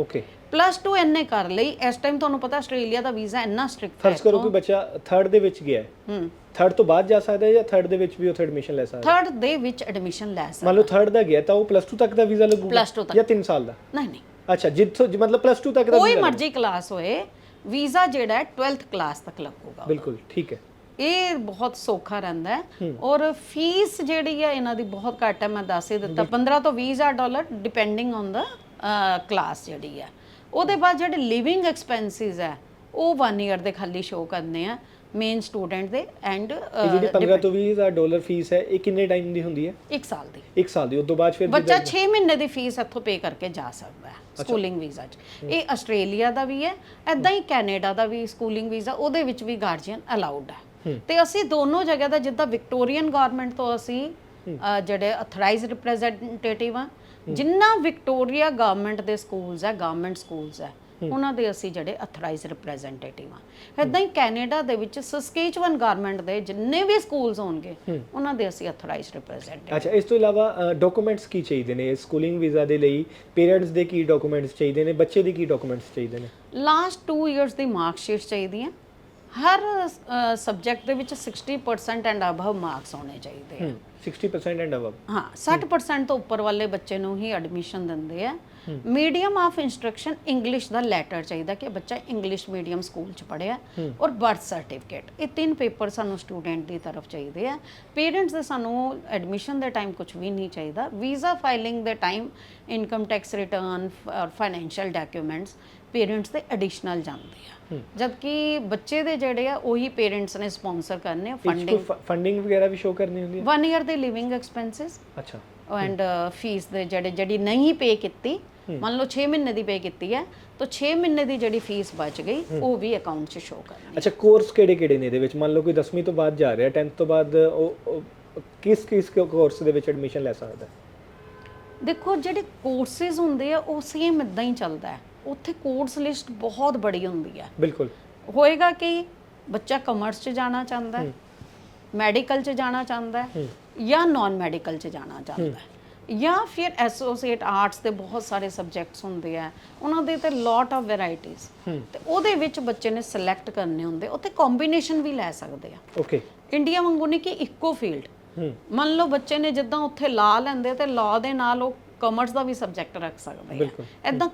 ਓਕੇ ਪਲੱਸ 2 ਐਨੇ ਕਰ ਲਈ ਇਸ ਟਾਈਮ ਤੁਹਾਨੂੰ ਪਤਾ ਆਸਟ੍ਰੇਲੀਆ ਦਾ ਵੀਜ਼ਾ ਇੰਨਾ ਸਟ੍ਰਿਕਟ ਹੈ ਫਰਜ਼ ਕਰੋ ਕਿ ਬੱਚਾ ਥਰਡ ਦੇ ਵਿੱਚ ਗਿਆ ਹੈ। ਹੂੰ। ਥਰਡ ਤੋਂ ਬਾਅਦ ਜਾ ਸਕਦਾ ਹੈ ਜਾਂ ਥਰਡ ਦੇ ਵਿੱਚ ਵੀ ਉੱਥੇ ਐਡਮਿਸ਼ਨ ਲੈ ਸਕਦਾ ਹੈ? 3rd ਦੇ ਵਿੱਚ ਐਡਮਿਸ਼ਨ ਲੈ ਸਕਦਾ। ਮੰਨ ਲਓ ਥਰਡ ਦਾ ਗਿਆ ਤਾਂ ਉਹ ਪਲੱਸ 2 ਤੱਕ ਦਾ ਵੀਜ਼ਾ ਲੱਗੂਗਾ ਪਲੱਸ 2 ਤੱਕ। ਜਾਂ 3 ਸਾਲ ਦਾ? ਨਹੀਂ ਨਹੀਂ। ਅੱਛਾ ਜਿੱਥੋਂ ਜਿ- ਮਤਲਬ ਪਲੱਸ 2 ਤੱਕ ਦਾ ਕੋਈ visa ਮਰਜ਼ੀ ਕਲਾਸ ਹੋਏ ਵੀਜ਼ਾ ਜਿਹੜਾ ਹੈ 12th ਕਲਾਸ ਤੱਕ ਲੱਗੂਗਾ ਬਿਲਕੁਲ ਠੀਕ ਹੈ। ਇਹ ਬਹੁਤ ਸੌਖਾ ਰਹਿੰਦਾ ਹੈ। ਔਰ ਫੀਸ ਜਿਹੜੀ ਹੈ ਇਹਨਾਂ ਦੀ ਬਹੁਤ ਘੱਟ ਹੈ। ਮੈਂ ਦੱਸ ਹੀ ਦਿੱਤਾ 15 ਤੋਂ 20000 ਡਾਲਰ ਡਿਪੈਂਡਿੰਗ ਔਨ ਦਾ ਕਲਾਸ ਜਿਹੜੀ ਹੈ। ਉਹਦੇ ਬਾਅਦ ਜਿਹੜੇ ਲਿਵਿੰਗ ਐਕਸਪੈਂਸਿਸ ਹੈ ਉਹ 1 ਇਅਰ ਦੇ ਖਾਲੀ ਸ਼ੋ ਕਰਨੇ ਆ ਮੇਨ ਸਟੂਡੈਂਟ ਦੇ ਐਂਡ ਜਿਹੜੀ 15 ਤੋਂ 20 ਹਜ਼ਾਰ ਡਾਲਰ ਫੀਸ ਹੈ ਇਹ ਕਿੰਨੇ ਟਾਈਮ ਦੀ ਹੁੰਦੀ ਹੈ? 1 ਸਾਲ ਦੀ। 1 ਸਾਲ ਦੀ ਉਸ ਤੋਂ ਬਾਅਦ ਫਿਰ ਬੱਚਾ 6 ਮਹੀਨੇ ਦੀ ਫੀਸ ਇੱਥੋਂ ਪੇ ਕਰਕੇ ਜਾ ਸਕਦਾ ਹੈ ਸਕੂਲਿੰਗ ਵੀਜ਼ਾ 'ਚ। ਇਹ ਆਸਟ੍ਰੇਲੀਆ ਦਾ ਵੀ ਹੈ ਐਦਾਂ ਹੀ ਕੈਨੇਡਾ ਦਾ ਵੀ ਸਕੂਲਿੰਗ ਵੀਜ਼ਾ ਉਹਦੇ ਵਿੱਚ ਵੀ ਗਾਰਡੀਅਨ ਅਲਾਉਡ ਹੈ। ਤੇ ਅਸੀਂ ਦੋਨੋਂ ਜਗ੍ਹਾ ਦਾ ਜਿੱਦਾਂ ਵਿਕਟੋਰੀਅਨ ਗਵਰਨਮੈਂਟ ਤੋਂ ਅਸੀਂ ਜਿਹੜੇ ਅਥਰਾਈਜ਼ਡ ਰਿਪਰੈਜ਼ੈਂਟੇਟਿਵ ਆ ਜਿੰਨਾ ਵਿਕਟੋਰੀਆ ਗਵਰਨਮੈਂਟ ਦੇ ਸਕੂਲਸ ਹੈ ਗਵਰਨਮੈਂਟ ਸਕੂਲਸ ਹੈ। ਉਹਨਾਂ ਦੇ ਅਸੀਂ ਜਿਹੜੇ ਅਥਰਾਈਜ਼ਡ ਰਿਪਰੈਜ਼ੈਂਟੇਟਿਵ ਆ। ਇਦਾਂ ਹੀ ਕੈਨੇਡਾ ਦੇ ਵਿੱਚ ਸਸਕੇਚੁਅਨ ਗਵਰਨਮੈਂਟ ਦੇ ਜਿੰਨੇ ਵੀ ਸਕੂਲਸ ਹੋਣਗੇ ਉਹਨਾਂ ਦੇ ਅਸੀਂ ਅਥਰਾਈਜ਼ਡ ਰਿਪਰੈਜ਼ੈਂਟੇਟਿਵ ਅੱਛਾ ਇਸ ਤੋਂ ਇਲਾਵਾ ਡਾਕੂਮੈਂਟਸ ਕੀ ਚਾਹੀਦੇ ਨੇ? ਸਕੂਲਿੰਗ ਵੀਜ਼ਾ ਦੇ ਲਈ ਪੇਰੈਂਟਸ ਦੇ ਕੀ ਡਾਕੂਮੈਂਟਸ ਚਾਹੀਦੇ ਨੇ? ਬੱਚੇ ਦੇ ਕੀ ਡਾਕੂਮੈਂਟਸ ਚਾਹੀਦੇ ਨੇ? ਲਾਸਟ 2 ਇਅਰਸ ਦੀ ਮਾਰਕ ਸ਼ੀਟ ਚਾਹੀਦੀ ਹੈ ਹਰ ਸਬਜੈਕਟ ਦੇ ਵਿੱਚ 60% ਐਂਡ ਅਬਵ ਮਾਰਕਸ ਹੋਣੇ ਚਾਹੀਦੇ ਆ। 60% ਐਂਡ ਅਬਵ ਹਾਂ 60% ਤੋਂ ਉੱਪਰ ਵਾਲੇ ਬੱਚੇ ਨੂੰ ਹੀ ਐਡਮਿਸ਼ਨ ਦਿੰਦੇ ਆ। ਮੀਡੀਅਮ ਆਫ ਇਨਸਟਰਕਸ਼ਨ ਇੰਗਲਿਸ਼ ਦਾ ਲੈਟਰ ਚਾਹੀਦਾ ਕਿ ਬੱਚਾ ਇੰਗਲਿਸ਼ ਮੀਡੀਅਮ ਸਕੂਲ ਚ ਪੜ੍ਹਿਆ ਔਰ ਬਰਥ ਸਰਟੀਫਿਕੇਟ ਇਹ ਤਿੰਨ ਪੇਪਰ ਸਾਨੂੰ ਸਟੂਡੈਂਟ ਦੀ ਤਰਫ ਚਾਹੀਦੇ ਆ। ਪੇਰੈਂਟਸ ਦੇ ਸਾਨੂੰ ਐਡਮਿਸ਼ਨ ਦੇ ਟਾਈਮ ਕੁਝ ਵੀ ਨਹੀਂ ਚਾਹੀਦਾ। ਵੀਜ਼ਾ ਫਾਈਲਿੰਗ ਦੇ ਟਾਈਮ ਇਨਕਮ ਟੈਕਸ ਰਿਟਰਨ ਔਰ ਫਾਈਨੈਂਸ਼ੀਅਲ ਡਾਕੂਮੈਂਟਸ ਪੇਰੈਂਟਸ ਦੇ ਐਡੀਸ਼ਨਲ ਜਾਂਦੇ ਆ। ਜਦਕਿ ਬੱਚੇ ਦੇ ਜਿਹੜੇ ਆ ਉਹੀ ਪੇਰੈਂਟਸ ਨੇ ਸਪਾਂਸਰ ਕਰਨੇ ਫੰਡਿੰਗ ਫੰਡਿੰਗ ਵਗੈਰਾ ਵੀ ਸ਼ੋ ਕਰਨੀ ਹੁੰਦੀ ਹੈ? 1 ਇਅਰ ਦੇ ਲਿਵਿੰਗ ਐਕਸਪੈਂਸਸ ਅੱਛਾ। ਐਂਡ ਫੀਸ ਦੇ ਜਿਹੜੇ ਜਿਹੜੀ ਨਹੀਂ ਪੇ ਕੀਤੀ ਮੰਨ ਲਓ 6 ਮਹੀਨੇ ਦੀ ਪੇ ਕੀਤੀ ਹੈ ਤਾਂ 6 ਮਹੀਨੇ ਦੀ ਜਿਹੜੀ ਫੀਸ ਬਚ ਗਈ ਉਹ ਵੀ ਅਕਾਊਂਟ 'ਚ ਸ਼ੋ ਕਰਨੀ ਅੱਛਾ ਕੋਰਸ ਕਿਹੜੇ ਕਿਹੜੇ ਨੇ ਇਹਦੇ ਵਿੱਚ? ਮੰਨ ਲਓ ਕੋਈ 10ਵੀਂ ਤੋਂ ਬਾਅਦ ਜਾ ਰਿਹਾ 10th ਤੋਂ ਬਾਅਦ ਉਹ ਕਿਸ ਕਿਸ ਕੋਰਸ ਦੇ ਵਿੱਚ ਐਡਮਿਸ਼ਨ ਲੈ ਸਕਦਾ? ਦੇਖੋ ਜਿਹੜੇ ਕੋਰਸਿਸ ਹੁੰਦੇ ਆ ਉਹ ਸੇਮ ਇਦਾਂ ਹੀ ਚੱਲਦਾ ਹੈ। ਉੱਥੇ ਕੋਰਸ ਲਿਸਟ ਬਹੁਤ ਬੜੀ ਹੁੰਦੀ ਹੈ। ਬਿਲਕੁਲ। ਹੋਏਗਾ ਕਿ ਬੱਚਾ ਕਮਰਸ 'ਚ ਜਾਣਾ ਚਾਹੁੰਦਾ ਹੈ ਮੈਡੀਕਲ 'ਚ ਜਾਣਾ ਚਾਹੁੰਦਾ ਹੈ ਜਾਂ ਨਾਨ ਮੈਡੀਕਲ 'ਚ ਜਾਣਾ ਚਾਹੁੰਦਾ ਹੈ। ਜਾਂ ਫਿਰ ਐਸੋਸੀਏਟ ਆਰਟਸ ਦੇ ਬਹੁਤ ਸਾਰੇ ਸਬਜੈਕਟਸ ਹੁੰਦੇ ਆ ਉਹਨਾਂ ਦੇ ਤੇ ਲੋਟ ਆਫ ਵੈਰਾਈਟੀਆਂ ਤੇ ਉਹਦੇ ਵਿੱਚ ਬੱਚੇ ਨੇ ਸਿਲੈਕਟ ਕਰਨੇ ਹੁੰਦੇ ਉੱਥੇ ਕੰਬੀਨੇਸ਼ਨ ਵੀ ਲੈ ਸਕਦੇ ਆ। ਓਕੇ। ਇੰਡੀਆ ਵਾਂਗੂ ਨਹੀਂ ਕਿ ਇੱਕੋ ਫੀਲਡ ਮੰਨ ਲਓ ਬੱਚੇ ਨੇ ਜਿੱਦਾਂ ਉੱਥੇ ਲਾ ਲੈਂਦੇ ਤੇ ਲਾ ਦੇ ਨਾਲ ਉਹ ਕਾਮਰਸ ਦਾ ਵੀ ਸਬਜੈਕਟ ਰੱਖ ਸਕਦੇ ਆ। ਇਦਾਂ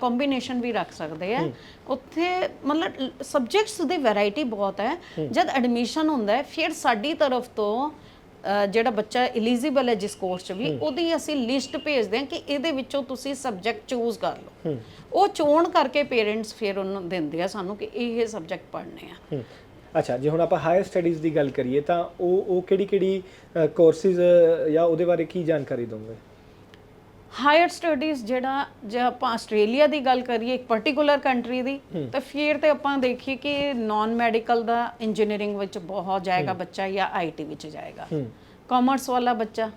ਕੰਬੀਨੇਸ਼ਨ ਵੀ ਰੱਖ ਸਕਦੇ ਆ। ਉੱਥੇ ਮਤਲਬ ਸਬਜੈਕਟਸ ਦੀ ਵੈਰਾਈਟੀ ਬਹੁਤ ਹੈ। ਜਦ ਐਡਮਿਸ਼ਨ ਹੁੰਦਾ ਹੈ ਫਿਰ ਸਾਡੀ ਤਰਫ ਤੋਂ ਜਿਹੜਾ ਬੱਚਾ ਐਲੀਜੀਬਲ ਹੈ ਜਿਸ ਕੋਰਸ 'ਚ ਵੀ ਉਹਦੀ ਅਸੀਂ ਲਿਸਟ ਭੇਜਦੇ ਹਾਂ ਕਿ ਇਹਦੇ ਵਿੱਚੋਂ ਤੁਸੀਂ ਸਬਜੈਕਟ ਚੂਜ਼ ਕਰ ਲਓ। ਉਹ ਚੋਣ ਕਰਕੇ ਪੇਰੈਂਟਸ ਫਿਰ ਉਹਨੂੰ ਦਿੰਦੇ ਆ ਸਾਨੂੰ ਕਿ ਇਹ ਸਬਜੈਕਟ ਪੜ੍ਹਨੇ ਆ। ਅੱਛਾ ਜੇ ਹੁਣ ਆਪਾਂ ਹਾਇਰ ਸਟੱਡੀਜ਼ ਦੀ ਗੱਲ ਕਰੀਏ ਤਾਂ ਉਹ ਉਹ ਕਿਹੜੀ ਕਿਹੜੀ ਕੋਰਸਿਸ ਜਾਂ ਉਹਦੇ ਬਾਰੇ ਕੀ ਜਾਣਕਾਰੀ ਦੋਗੇ ਹਾਇਰ ਸਟੱਡੀਜ਼ ਜਿਹੜਾ ਜੇ ਆਪਾਂ ਆਸਟ੍ਰੇਲੀਆ ਦੀ ਗੱਲ ਕਰੀਏ ਇੱਕ ਪਾਰਟਿਕੂਲਰ ਕੰਟਰੀ ਦੀ ਤਾਂ ਫਿਰ ਤੇ ਆਪਾਂ ਦੇਖੀਏ ਕਿ ਨਾਨ ਮੈਡੀਕਲ ਦਾ ਇੰਜੀਨੀਅਰਿੰਗ ਵਿੱਚ ਬਹੁਤ ਜਾਏਗਾ ਬੱਚਾ ਜਾਂ ਆਈਟੀ ਵਿੱਚ ਜਾਏਗਾ। ਕਾਮਰਸ ਵਾਲਾ ਬੱਚਾ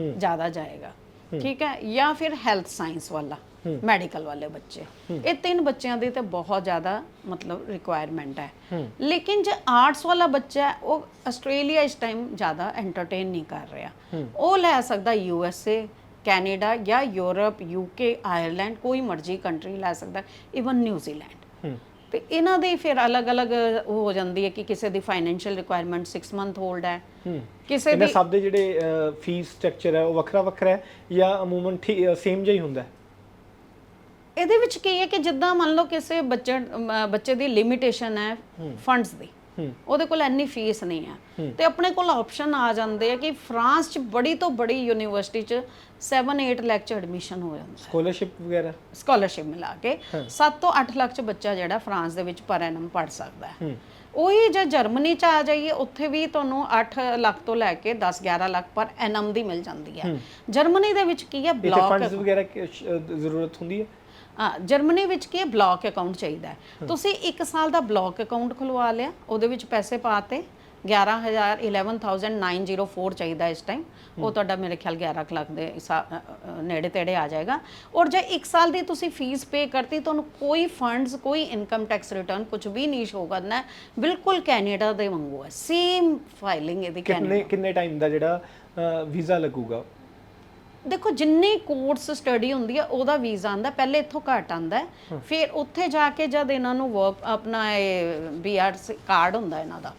ਜ਼ਿਆਦਾ ਜਾਏਗਾ। ਠੀਕ ਹੈ? ਜਾਂ ਫਿਰ ਹੈਲਥ ਸਾਇੰਸ ਵਾਲਾ ਮੈਡੀਕਲ ਵਾਲੇ ਬੱਚੇ। ਇਹ ਤਿੰਨ ਬੱਚਿਆਂ ਦੀ ਤੇ ਬਹੁਤ ਜ਼ਿਆਦਾ ਮਤਲਬ ਰਿਕੁਆਇਰਮੈਂਟ ਹੈ। ਲੇਕਿਨ ਜੇ ਆਰਟਸ ਵਾਲਾ ਬੱਚਾ ਹੈ, ਉਹ ਆਸਟ੍ਰੇਲੀਆ ਇਸ ਟਾਈਮ ਜ਼ਿਆਦਾ ਐਂਟਰਟੇਨ ਨਹੀਂ ਕਰ ਰਿਹਾ। ਉਹ ਲੈ ਸਕਦਾ ਯੂ ਐਸ ਏ ਕੈਨੇਡਾ ਜਾਂ ਯੂਰਪ ਯੂਕੇ ਆਇਰਲੈਂਡ ਕੋਈ ਮਰਜ਼ੀ ਕੰਟਰੀ ਲੈ ਸਕਦਾ ਇਵਨ ਨਿਊਜ਼ੀਲੈਂਡ। ਤੇ ਇਹਨਾਂ ਦੇ ਫਿਰ ਅਲੱਗ-ਅਲੱਗ ਉਹ ਹੋ ਜਾਂਦੀ ਹੈ ਕਿ ਕਿਸੇ ਦੀ ਫਾਈਨੈਂਸ਼ੀਅਲ ਰਿਕੁਆਇਰਮੈਂਟ 6 ਮੰਥ ਹੋਲਡ ਹੈ। ਕਿਸੇ ਦੀ ਸਭ ਦੇ ਜਿਹੜੇ ਫੀਸ ਸਟਰਕਚਰ ਹੈ ਉਹ ਵੱਖਰਾ ਵੱਖਰਾ ਹੈ ਜਾਂ ਅਮੂਮਨ ਸੇਮ ਜਿਹਾ ਹੀ ਹੁੰਦਾ ਹੈ? ਇਹਦੇ ਵਿੱਚ ਕੀ ਹੈ ਕਿ ਜਿੱਦਾਂ ਮੰਨ ਲਓ ਕਿਸੇ ਬੱਚੇ ਬੱਚੇ ਦੀ ਲਿਮਿਟੇਸ਼ਨ ਹੈ ਫੰਡਸ ਦੀ। ਉਹਦੇ ਕੋਲ ਇੰਨੀ ਫੀਸ ਨਹੀਂ ਹੈ। ਤੇ ਆਪਣੇ ਕੋਲ ਆਪਸ਼ਨ ਆ ਜਾਂਦੇ ਆ ਕਿ ਫਰਾਂਸ 'ਚ ਬੜੀ ਤੋਂ ਬੜੀ ਯੂਨੀਵਰਸਿਟੀ 'ਚ 7-8 ਲੱਖ 'ਚ ਐਡਮਿਸ਼ਨ ਹੋ ਜਾਂਦਾ ਸਕਾਲਰਸ਼ਿਪ ਵਗੈਰਾ? ਸਕਾਲਰਸ਼ਿਪ ਮਿਲਾ ਕੇ 7 ਤੋਂ 8 ਲੱਖ 'ਚ ਬੱਚਾ ਜਿਹੜਾ ਫਰਾਂਸ ਦੇ ਵਿੱਚ ਪਰ ਐਨਮ ਪੜ ਸਕਦਾ ਹੈ। ਉਹੀ ਜੇ ਜਰਮਨੀ 'ਚ ਆ ਜਾਈਏ ਉੱਥੇ ਵੀ ਤੁਹਾਨੂੰ 8 ਲੱਖ ਤੋਂ ਲੈ ਕੇ 10-11 ਲੱਖ ਪਰ ਐਨਮ ਦੀ ਮਿਲ ਜਾਂਦੀ ਹੈ। ਜਰਮਨੀ ਦੇ ਵਿੱਚ ਕੀ ਹੈ? ਬਲੌਕ ਫੰਡਸ ਵਗੈਰਾ ਕੀ, ਜ਼ਰੂਰਤ ਹੁੰਦੀ ਹੈ? ਹਾਂ ਜਰਮਨੀ ਵਿੱਚ ਕੀ ਹੈ? ਬਲੌਕ ਅਕਾਊਂਟ ਚਾਹੀਦਾ ਹੈ। ਤੁਸੀਂ 1 ਸਾਲ ਦਾ ਬਲੌਕ ਅਕਾਊਂਟ ਖੁਲਵਾ ਲਿਆ ਉਹਦੇ ਵਿੱਚ ਪੈਸੇ ਪਾਤੇ 11000 11904 ਚਾਹੀਦਾ ਇਸ ਟਾਈਮ ਉਹ ਤੁਹਾਡਾ ਮੇਰੇ ਖਿਆਲ 11 ਕੁ ਲੱਖ ਦੇ ਨੇੜੇ ਤੇੜੇ ਆ ਜਾਏਗਾ ਔਰ ਜੇ 1 ਸਾਲ ਦੀ ਤੁਸੀਂ ਫੀਸ ਪੇ ਕਰਤੀ ਤੁਹਾਨੂੰ ਕੋਈ ਫੰਡਸ ਕੋਈ ਇਨਕਮ ਟੈਕਸ ਰਿਟਰਨ ਕੁਝ ਵੀ ਨਹੀਂ ਸ਼ੋ ਕਰਨਾ। ਬਿਲਕੁਲ ਕੈਨੇਡਾ ਦੇ ਵਾਂਗੂ ਹੈ ਸੇਮ ਫਾਈਲਿੰਗ ਇਹਦੀ ਕਿੰਨੇ ਕਿੰਨੇ ਟਾਈਮ ਦਾ ਜਿਹੜਾ ਵੀਜ਼ਾ ਲੱਗੂਗਾ ਦੇਖੋ ਜਿੰਨੀ ਕੋਰਸ ਸਟੱਡੀ ਹੁੰਦੀ ਹੈ ਉਹਦਾ ਵੀਜ਼ਾ ਆਂਦਾ ਪਹਿਲੇ ਇੱਥੋਂ ਘੱਟ ਆਂਦਾ ਫਿਰ ਉੱਥੇ ਜਾ ਕੇ ਜਦ ਇਹਨਾਂ ਨੂੰ ਵਰਕ ਆਪਣਾ ਇਹ ਬੀਆਰ ਕਾਰਡ ਹੁੰਦਾ ਇਹਨਾਂ ਦਾ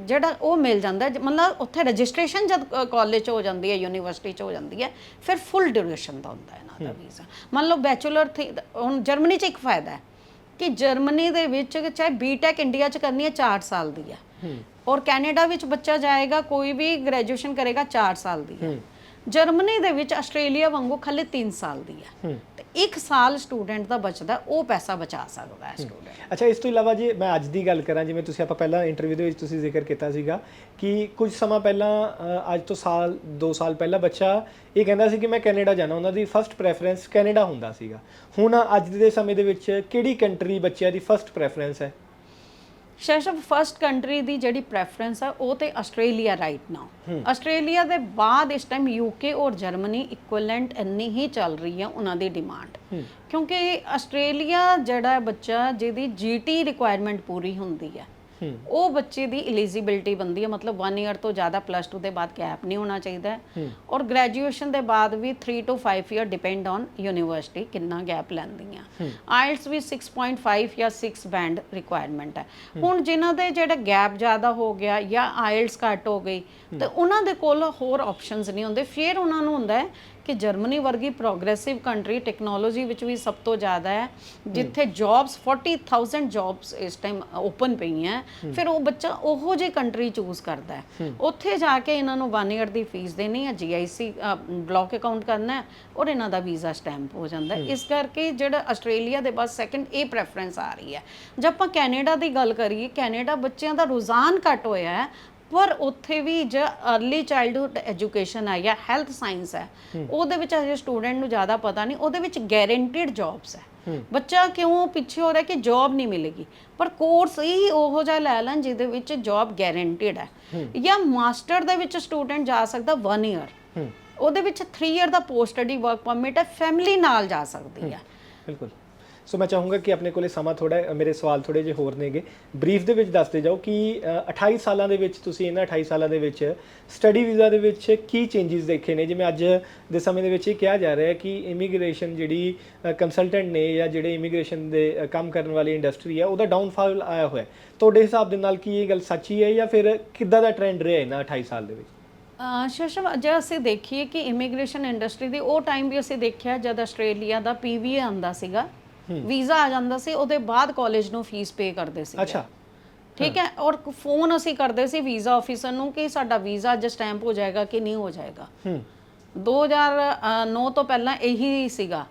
ਜਿਹੜਾ ਉਹ ਮਿਲ ਜਾਂਦਾ ਹੈ, ਮਤਲਬ ਉੱਥੇ ਰਜਿਸਟ੍ਰੇਸ਼ਨ ਜਦ ਕਾਲਜ ਚ ਹੋ ਜਾਂਦੀ ਹੈ ਯੂਨੀਵਰਸਿਟੀ ਚ ਹੋ ਜਾਂਦੀ ਹੈ ਫਿਰ ਫੁੱਲ ਡਿਊਰੇਸ਼ਨ ਦਾ ਹੁੰਦਾ ਹੈ ਇਹਨਾਂ ਦਾ ਵੀਜ਼ਾ ਮੰਨ ਲਓ ਬੈਚਲਰ ਹੁਣ ਜਰਮਨੀ ਚ ਇੱਕ ਫਾਇਦਾ ਹੈ ਕਿ ਜਰਮਨੀ ਦੇ ਵਿੱਚ ਚਾਹੇ ਬੀਟੈਕ ਇੰਡੀਆ ਚ ਕਰਨੀ ਹੈ 4 ਸਾਲ ਦੀ ਹੈ। ਔਰ ਕੈਨੇਡਾ ਵਿੱਚ ਬੱਚਾ ਜਾਏਗਾ ਕੋਈ ਵੀ ਗ੍ਰੈਜੂਏਸ਼ਨ ਕਰੇਗਾ 4 ਸਾਲ ਦੀ ਹੈ। ਜਰਮਨੀ ਦੇ ਵਿੱਚ ਆਸਟ੍ਰੇਲੀਆ ਵਾਂਗੂ ਖਾਲੀ 3 ਸਾਲ ਦੀ ਹੈ। ਤੇ 1 ਸਾਲ ਸਟੂਡੈਂਟ ਦਾ ਬਚਦਾ ਉਹ ਪੈਸਾ ਬਚਾ ਸਕਦਾ ਹੈ ਸਟੂਡੈਂਟ ਅੱਛਾ ਇਸ ਤੋਂ ਇਲਾਵਾ ਜੇ ਮੈਂ ਅੱਜ ਦੀ ਗੱਲ ਕਰਾਂ ਜਿਵੇਂ ਤੁਸੀਂ ਆਪਾਂ ਪਹਿਲਾਂ ਇੰਟਰਵਿਊ ਦੇ ਵਿੱਚ ਤੁਸੀਂ ਜ਼ਿਕਰ ਕੀਤਾ ਸੀਗਾ ਕਿ ਕੁਝ ਸਮਾਂ ਪਹਿਲਾਂ ਅੱਜ ਤੋਂ ਸਾਲ 2 ਸਾਲ ਪਹਿਲਾਂ ਬੱਚਾ ਇਹ ਕਹਿੰਦਾ ਸੀ ਕਿ ਮੈਂ ਕੈਨੇਡਾ ਜਾਣਾ ਉਹਨਾਂ ਦੀ ਫਰਸਟ ਪ੍ਰੈਫਰੈਂਸ ਕੈਨੇਡਾ ਹੁੰਦਾ ਸੀਗਾ। ਹੁਣ ਅੱਜ ਦੇ ਸਮੇਂ ਦੇ ਵਿੱਚ ਕਿਹੜੀ ਕੰਟਰੀ ਬੱਚਿਆਂ ਦੀ ਫਰਸਟ ਪ੍ਰੈਫਰੈਂਸ ਹੈ? ਸ਼ੈਸ਼ਬ ਫਰਸਟ ਕੰਟਰੀ ਦੀ ਜਿਹੜੀ ਪ੍ਰੈਫਰੈਂਸ ਹੈ ਉਹ ਤੇ ਆਸਟ੍ਰੇਲੀਆ ਰਾਈਟ ਨਾਓ ਆਸਟ੍ਰੇਲੀਆ ਦੇ ਬਾਅਦ ਇਸ ਟਾਈਮ ਯੂਕੇ ਔਰ ਜਰਮਨੀ ਇਕੁਇਵਲੈਂਟ ਇੰਨੀ ਹੀ ਚੱਲ ਰਹੀ ਹੈ ਉਹਨਾਂ ਦੀ ਡਿਮਾਂਡ ਕਿਉਂਕਿ ਆਸਟ੍ਰੇਲੀਆ ਜਿਹੜਾ ਬੱਚਾ ਜਿਹਦੀ ਜੀਟੀ ਰਿਕੁਆਇਰਮੈਂਟ ਪੂਰੀ ਹੁੰਦੀ ਹੈ ਉਹ ਬੱਚੇ ਦੀ ਐਲੀਜੀਬਿਲਟੀ ਬੰਦੀ ਹੈ ਮਤਲਬ 1 ਇਅਰ ਤੋਂ ਜ਼ਿਆਦਾ ਪਲੱਸ 2 ਦੇ ਬਾਅਦ ਗੈਪ ਨਹੀਂ ਹੋਣਾ ਚਾਹੀਦਾ। ਔਰ ਗ੍ਰੈਜੂਏਸ਼ਨ ਦੇ ਬਾਅਦ ਵੀ 3 ਤੋਂ 5 ਇਅਰ ਡਿਪੈਂਡ ਔਨ ਯੂਨੀਵਰਸਿਟੀ ਕਿੰਨਾ ਗੈਪ ਲੈਂਦੀਆਂ। ਆਇਲਟਸ ਵੀ 6.5 ਜਾਂ 6 ਬੈਂਡ ਰਿਕੁਆਇਰਮੈਂਟ ਹੈ। ਹੁਣ ਜਿਨ੍ਹਾਂ ਦੇ ਜਿਹੜਾ ਗੈਪ ਜ਼ਿਆਦਾ ਹੋ ਗਿਆ ਜਾਂ ਆਇਲਟਸ ਘੱਟ ਹੋ ਗਈ ਤੇ ਉਹਨਾਂ ਦੇ ਕੋਲ ਹੋਰ ਆਪਸ਼ਨਸ ਨਹੀਂ ਹੁੰਦੇ। ਫਿਰ ਉਹਨਾਂ ਨੂੰ ਹੁੰਦਾ ਹੈ ਕਿ ਜਰਮਨੀ ਵਰਗੀ ਪ੍ਰੋਗਰੈਸਿਵ ਕੰਟਰੀ ਟੈਕਨੋਲੋਜੀ ਵਿੱਚ ਵੀ ਸਭ ਤੋਂ ਜ਼ਿਆਦਾ ਹੈ ਜਿੱਥੇ ਜੌਬਸ 40000 ਜੌਬਸ ਇਸ ਟਾਈਮ ਓਪਨ ਪਈਆਂ ਫਿਰ ਉਹ ਬੱਚਾ ਉਹੋ ਜਿਹੀ ਕੰਟਰੀ ਚੂਜ਼ ਕਰਦਾ ਹੈ। ਉੱਥੇ ਜਾ ਕੇ ਇਹਨਾਂ ਨੂੰ 1 ਇਅਰ ਦੀ ਫੀਸ ਦੇਣੀ ਹੈ ਜੀਆਈਸੀ ਬਲੌਕ ਅਕਾਊਂਟ ਕਰਨਾ ਹੈ ਔਰ ਇਹਨਾਂ ਦਾ ਵੀਜ਼ਾ ਸਟੈਂਪ ਹੋ ਜਾਂਦਾ ਹੈ। ਇਸ ਕਰਕੇ ਜਿਹੜਾ ਆਸਟ੍ਰੇਲੀਆ ਦੇ ਬਾਅਦ ਸੈਕੰਡ ਇਹ ਪ੍ਰੈਫਰੈਂਸ ਆ ਰਹੀ ਹੈ। ਜੇ ਆਪਾਂ ਕੈਨੇਡਾ ਦੀ ਗੱਲ ਕਰੀਏ ਕੈਨੇਡਾ ਬੱਚਿਆਂ ਦਾ ਰੁਝਾਨ ਘਟ ਹੋਇਆ ਹੈ ਪਰ ਉੱਥੇ ਵੀ ਜੋ अर्ਲੀ ਚਾਈਲਡਹੂਡ ਐਜੂਕੇਸ਼ਨ ਹੈ ਜਾਂ ਹੈਲਥ ਸਾਇੰਸ ਹੈ ਉਹਦੇ ਵਿੱਚ ਅਜੇ ਸਟੂਡੈਂਟ ਨੂੰ ਜ਼ਿਆਦਾ ਪਤਾ ਨਹੀਂ ਉਹਦੇ ਵਿੱਚ ਗਾਰੰਟੀਡ ਜੌਬਸ ਹੈ। ਬੱਚਾ ਕਿਉਂ ਪਿੱਛੇ ਹੋ ਰਿਹਾ ਕਿ ਜੌਬ ਨਹੀਂ ਮਿਲੇਗੀ? ਪਰ ਕੋਰਸ ਹੀ ਉਹੋ ਜਿਹਾ ਲੈ ਲੈਣ ਜਿਹਦੇ ਵਿੱਚ ਜੌਬ ਗਾਰੰਟੀਡ ਹੈ। ਜਾਂ ਮਾਸਟਰ ਦੇ ਵਿੱਚ ਸਟੂਡੈਂਟ ਜਾ ਸਕਦਾ 1 ਇਅਰ ਉਹਦੇ ਵਿੱਚ 3 ਇਅਰ ਦਾ ਪੋਸਟ ਸਟੱਡੀ ਵਰਕ ਪਰਮਿਟ ਹੈ ਫੈਮਿਲੀ ਨਾਲ ਜਾ ਸਕਦੀ ਹੈ। ਬਿਲਕੁਲ। ਸੋ ਮੈਂ ਚਾਹੂੰਗਾ ਕਿ ਆਪਣੇ ਕੋਲੇ ਸਮਾਂ ਥੋੜਾ ਮੇਰੇ ਸਵਾਲ ਥੋੜੇ ਜਿਹੇ ਹੋਰ ਨੇਗੇ। ਬਰੀਫ ਦੇ ਵਿੱਚ ਦੱਸਦੇ ਜਾਓ ਕਿ ਅ, 28 ਸਾਲਾਂ ਦੇ ਵਿੱਚ ਤੁਸੀਂ ਇਹਨਾਂ 28 ਸਾਲਾਂ ਦੇ ਵਿੱਚ ਸਟੱਡੀ ਵੀਜ਼ਾ ਦੇ ਵਿੱਚ ਕੀ ਚੇਂਜਸ ਦੇਖੇ ਨੇ? ਜਿਵੇਂ ਅੱਜ ਦੇ ਸਮੇਂ ਦੇ ਵਿੱਚ ਇਹ ਕਿਹਾ ਜਾ ਰਿਹਾ ਹੈ ਕਿ ਇਮੀਗ੍ਰੇਸ਼ਨ ਜਿਹੜੀ ਕੰਸਲਟੈਂਟ ਨੇ ਜਾਂ ਜਿਹੜੇ ਇਮੀਗ੍ਰੇਸ਼ਨ ਦੇ ਕੰਮ ਕਰਨ ਵਾਲੀ ਇੰਡਸਟਰੀ ਹੈ ਉਹਦਾ ਡਾਊਨਫਾਲ ਆਇਆ ਹੋਇਆ ਤੁਹਾਡੇ ਹਿਸਾਬ ਦੇ ਨਾਲ ਕੀ ਇਹ ਗੱਲ ਸੱਚੀ ਹੈ ਜਾਂ ਫਿਰ ਕਿੱਦਾਂ ਦਾ ਟ੍ਰੈਂਡ ਰਿਹਾ ਇਹਨਾਂ 28 ਸਾਲ ਦੇ ਵਿੱਚ? ਸ਼ਸ਼ਮ ਜੇ ਅਸੀਂ ਦੇਖੀਏ ਕਿ ਇਮੀਗ੍ਰੇਸ਼ਨ ਇੰਡਸਟਰੀ ਦੀ ਉਹ ਟਾਈਮ ਵੀ ਅਸੀਂ ਦੇਖਿਆ ਜਦ ਆਸਟ੍ਰੇਲੀਆ ਦਾ ਪੀਵੀਏ ਆਂਦਾ ਸੀਗਾ। ਵੀਜ਼ਾ ਆ ਜਾਂਦਾ ਸੀ ਉਹਦੇ ਬਾਅਦ ਕਾਲਜ ਨੂੰ ਫੀਸ ਪੇ ਕਰਦੇ ਸੀ ਅੱਛਾ। ਠੀਕ ਹੈ ਔਰ ਫੋਨ ਅਸੀਂ ਕਰਦੇ ਸੀ ਵੀਜ਼ਾ ਆਫੀਸਰ ਨੂੰ ਕਿ ਸਾਡਾ ਵੀਜ਼ਾ ਅੱਜ ਸਟੈਂਪ ਹੋ ਜਾਏਗਾ ਕਿ ਨਹੀਂ ਹੋ ਜਾਏਗਾ। ਹੂੰ। 2009 ਤੋਂ ਪਹਿਲਾਂ ਇਹੀ ਸੀਗਾ।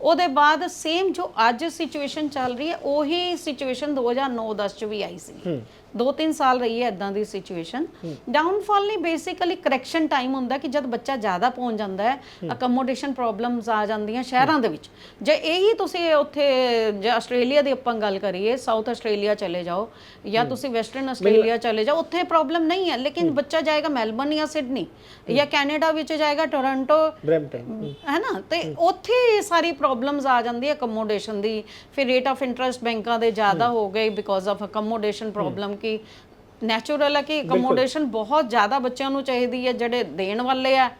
ਉਹਦੇ ਬਾਅਦ ਸੇਮ ਜੋ ਅੱਜ ਸਿਚੁਏਸ਼ਨ ਚੱਲ ਰਹੀ ਹੈ ਉਹੀ ਸਿਚੁਏਸ਼ਨ 2009-10 ਚ ਵੀ ਆਈ ਸੀ। ਦੋ ਤਿੰਨ ਸਾਲ ਰਹੀ ਹੈ ਇਦਾਂ ਦੀ ਸਿਚੁਏਸ਼ਨ ਡਾਊਨਫਾਲ ਨਹੀਂ ਬੇਸਿਕਲੀ ਕਰੈਕਸ਼ਨ ਟਾਈਮ ਹੁੰਦਾ ਕਿ ਜਦ ਬੱਚਾ ਜ਼ਿਆਦਾ ਪਹੁੰਚ ਜਾਂਦਾ ਹੈ ਅਕਮੋਡੇਸ਼ਨ ਪ੍ਰੋਬਲਮਸ ਆ ਜਾਂਦੀਆਂ ਸ਼ਹਿਰਾਂ ਦੇ ਵਿੱਚ। ਜੇ ਇਹੀ ਤੁਸੀਂ ਉੱਥੇ ਜੇ ਆਸਟ੍ਰੇਲੀਆ ਦੀ ਆਪਾਂ ਗੱਲ ਕਰੀਏ ਸਾਊਥ ਆਸਟ੍ਰੇਲੀਆ ਚਲੇ ਜਾਓ ਜਾਂ ਤੁਸੀਂ ਵੈਸਟਰਨ ਆਸਟ੍ਰੇਲੀਆ ਚਲੇ ਜਾਓ ਉੱਥੇ ਪ੍ਰੋਬਲਮ ਨਹੀਂ ਹੈ। ਲੇਕਿਨ ਬੱਚਾ ਜਾਏਗਾ ਮੈਲਬਨ ਜਾਂ ਸਿਡਨੀ ਜਾਂ ਕੈਨੇਡਾ ਵਿੱਚ ਜਾਏਗਾ ਟੋਰਾਂਟੋ ਬ੍ਰੈਂਪਟਨ ਹੈ। ਨਾ? ਤੇ ਉੱਥੇ ਇਹ ਸਾਰੀ ਪ੍ਰੋਬਲਮਸ ਆ ਜਾਂਦੀ ਹੈ ਅਕਮੋਡੇਸ਼ਨ ਦੀ। ਫਿਰ ਰੇਟ ਆਫ ਇੰਟਰਸਟ ਬੈਂਕਾਂ ਦੇ ਜ਼ਿਆਦਾ ਹੋ। ਗਏ ਬਿਕੋਜ਼ ਆਫ ਅਕਮੋਡੇਸ਼ਨ ਪ੍ਰੋਬਲਮ ਕਿ ਨੈਚੁਰਲ ਹੈ ਕਿ ਅਕਮੋਡੇਸ਼ਨ ਬਹੁਤ ਜ਼ਿਆਦਾ ਬੱਚਿਆਂ ਨੂੰ ਚਾਹੀਦੀ ਹੈ ਜਿਹੜੇ ਦੇਣ ਵਾਲੇ ਆ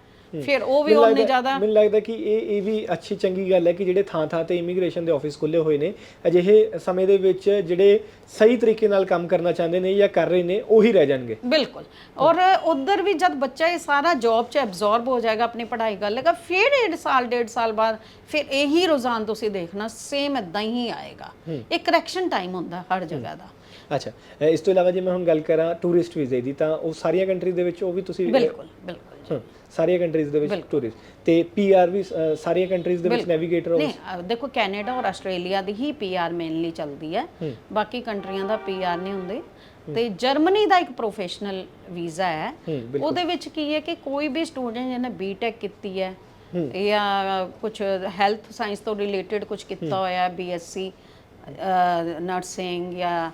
ਫਿਰ ਉਹ ਵੀ ਉਹਨੇ ਜ਼ਿਆਦਾ ਮੈਨੂੰ ਲੱਗਦਾ ਕਿ ਇਹ ਇਹ ਵੀ ਅੱਛੀ ਚੰਗੀ ਗੱਲ ਹੈ ਕਿ ਜਿਹੜੇ ਥਾਂ ਥਾਂ ਤੇ ਇਮੀਗ੍ਰੇਸ਼ਨ ਦੇ ਆਫਿਸ ਖੁੱਲੇ ਹੋਏ ਨੇ ਅਜਿਹੇ ਸਮੇਂ ਦੇ ਵਿੱਚ ਜਿਹੜੇ ਸਹੀ ਤਰੀਕੇ ਨਾਲ ਕੰਮ ਕਰਨਾ ਚਾਹੁੰਦੇ ਨੇ ਜਾਂ ਕਰ ਰਹੇ ਨੇ ਉਹੀ ਰਹਿ ਜਾਣਗੇ। ਬਿਲਕੁਲ। ਔਰ ਉਧਰ ਵੀ ਜਦ ਬੱਚਾ ਇਹ ਸਾਰਾ ਜੌਬ 'ਚ ਐਬਜ਼ੌਰਬ ਹੋ ਜਾਏਗਾ ਆਪਣੀ ਪੜ੍ਹਾਈ ਕਰ ਲੇਗਾ ਫਿਰ ਡੇਢ ਸਾਲ ਡੇਢ ਸਾਲ ਬਾਅਦ ਫਿਰ ਇਹੀ ਰੁਝਾਨ ਤੁਸੀਂ ਦੇਖਣਾ ਸੇਮ ਇਦਾਂ ਹੀ ਆਏਗਾ। ਇਹ ਕਰੈਕਸ਼ਨ ਟਾਈਮ ਹੁੰਦਾ ਹਰ ਜਗ੍ਹਾ ਦਾ। ਅੱਛਾ। ਇਸ ਤੋਂ ਇਲਾਵਾ ਜੇ ਮੈਂ ਹੁਣ ਗੱਲ ਕਰਾਂ ਟੂਰਿਸਟ ਵੀਜ਼ੇ ਦੀ ਤਾਂ ਉਹ ਸਾਰੀਆਂ ਕੰਟਰੀ ਦੇ ਵਿੱਚ ਉਹ ਵੀ ਤੁਸੀਂ ਬਿਲਕੁਲ ਬਿਲਕੁਲ। ਸਾਰੀਆਂ ਕੰਟਰੀਜ਼ ਦੇ ਵਿੱਚ ਟੂਰਿਸਟ ਤੇ ਪੀਆਰ ਵੀ ਸਾਰੀਆਂ ਕੰਟਰੀਜ਼ ਦੇ ਵਿੱਚ ਨੈਵੀਗੇਟਰ ਨਹੀਂ ਦੇਖੋ ਕੈਨੇਡਾ ਔਰ ਆਸਟ੍ਰੇਲੀਆ ਦੀ ਹੀ ਪੀਆਰ ਮੇਨਲੀ ਚੱਲਦੀ ਹੈ। ਬਾਕੀ ਕੰਟਰੀਆਂ ਦਾ ਪੀਆਰ ਨਹੀਂ ਹੁੰਦੇ। ਤੇ ਜਰਮਨੀ ਦਾ ਇੱਕ ਪ੍ਰੋਫੈਸ਼ਨਲ ਵੀਜ਼ਾ ਹੈ। ਉਹਦੇ ਵਿੱਚ ਕੀ ਹੈ ਕਿ ਕੋਈ ਵੀ ਸਟੂਡੈਂਟ ਜਿਹਨੇ ਬੀਟੈਕ ਕੀਤੀ ਹੈ ਜਾਂ ਕੁਝ ਹੈਲਥ ਸਾਇੰਸ ਤੋਂ ਰਿਲੇਟਡ ਕੁਝ ਕੀਤਾ ਹੋਇਆ ਹੈ ਬੀਐਸਸੀ ਨਰਸਿੰਗ ਜਾਂ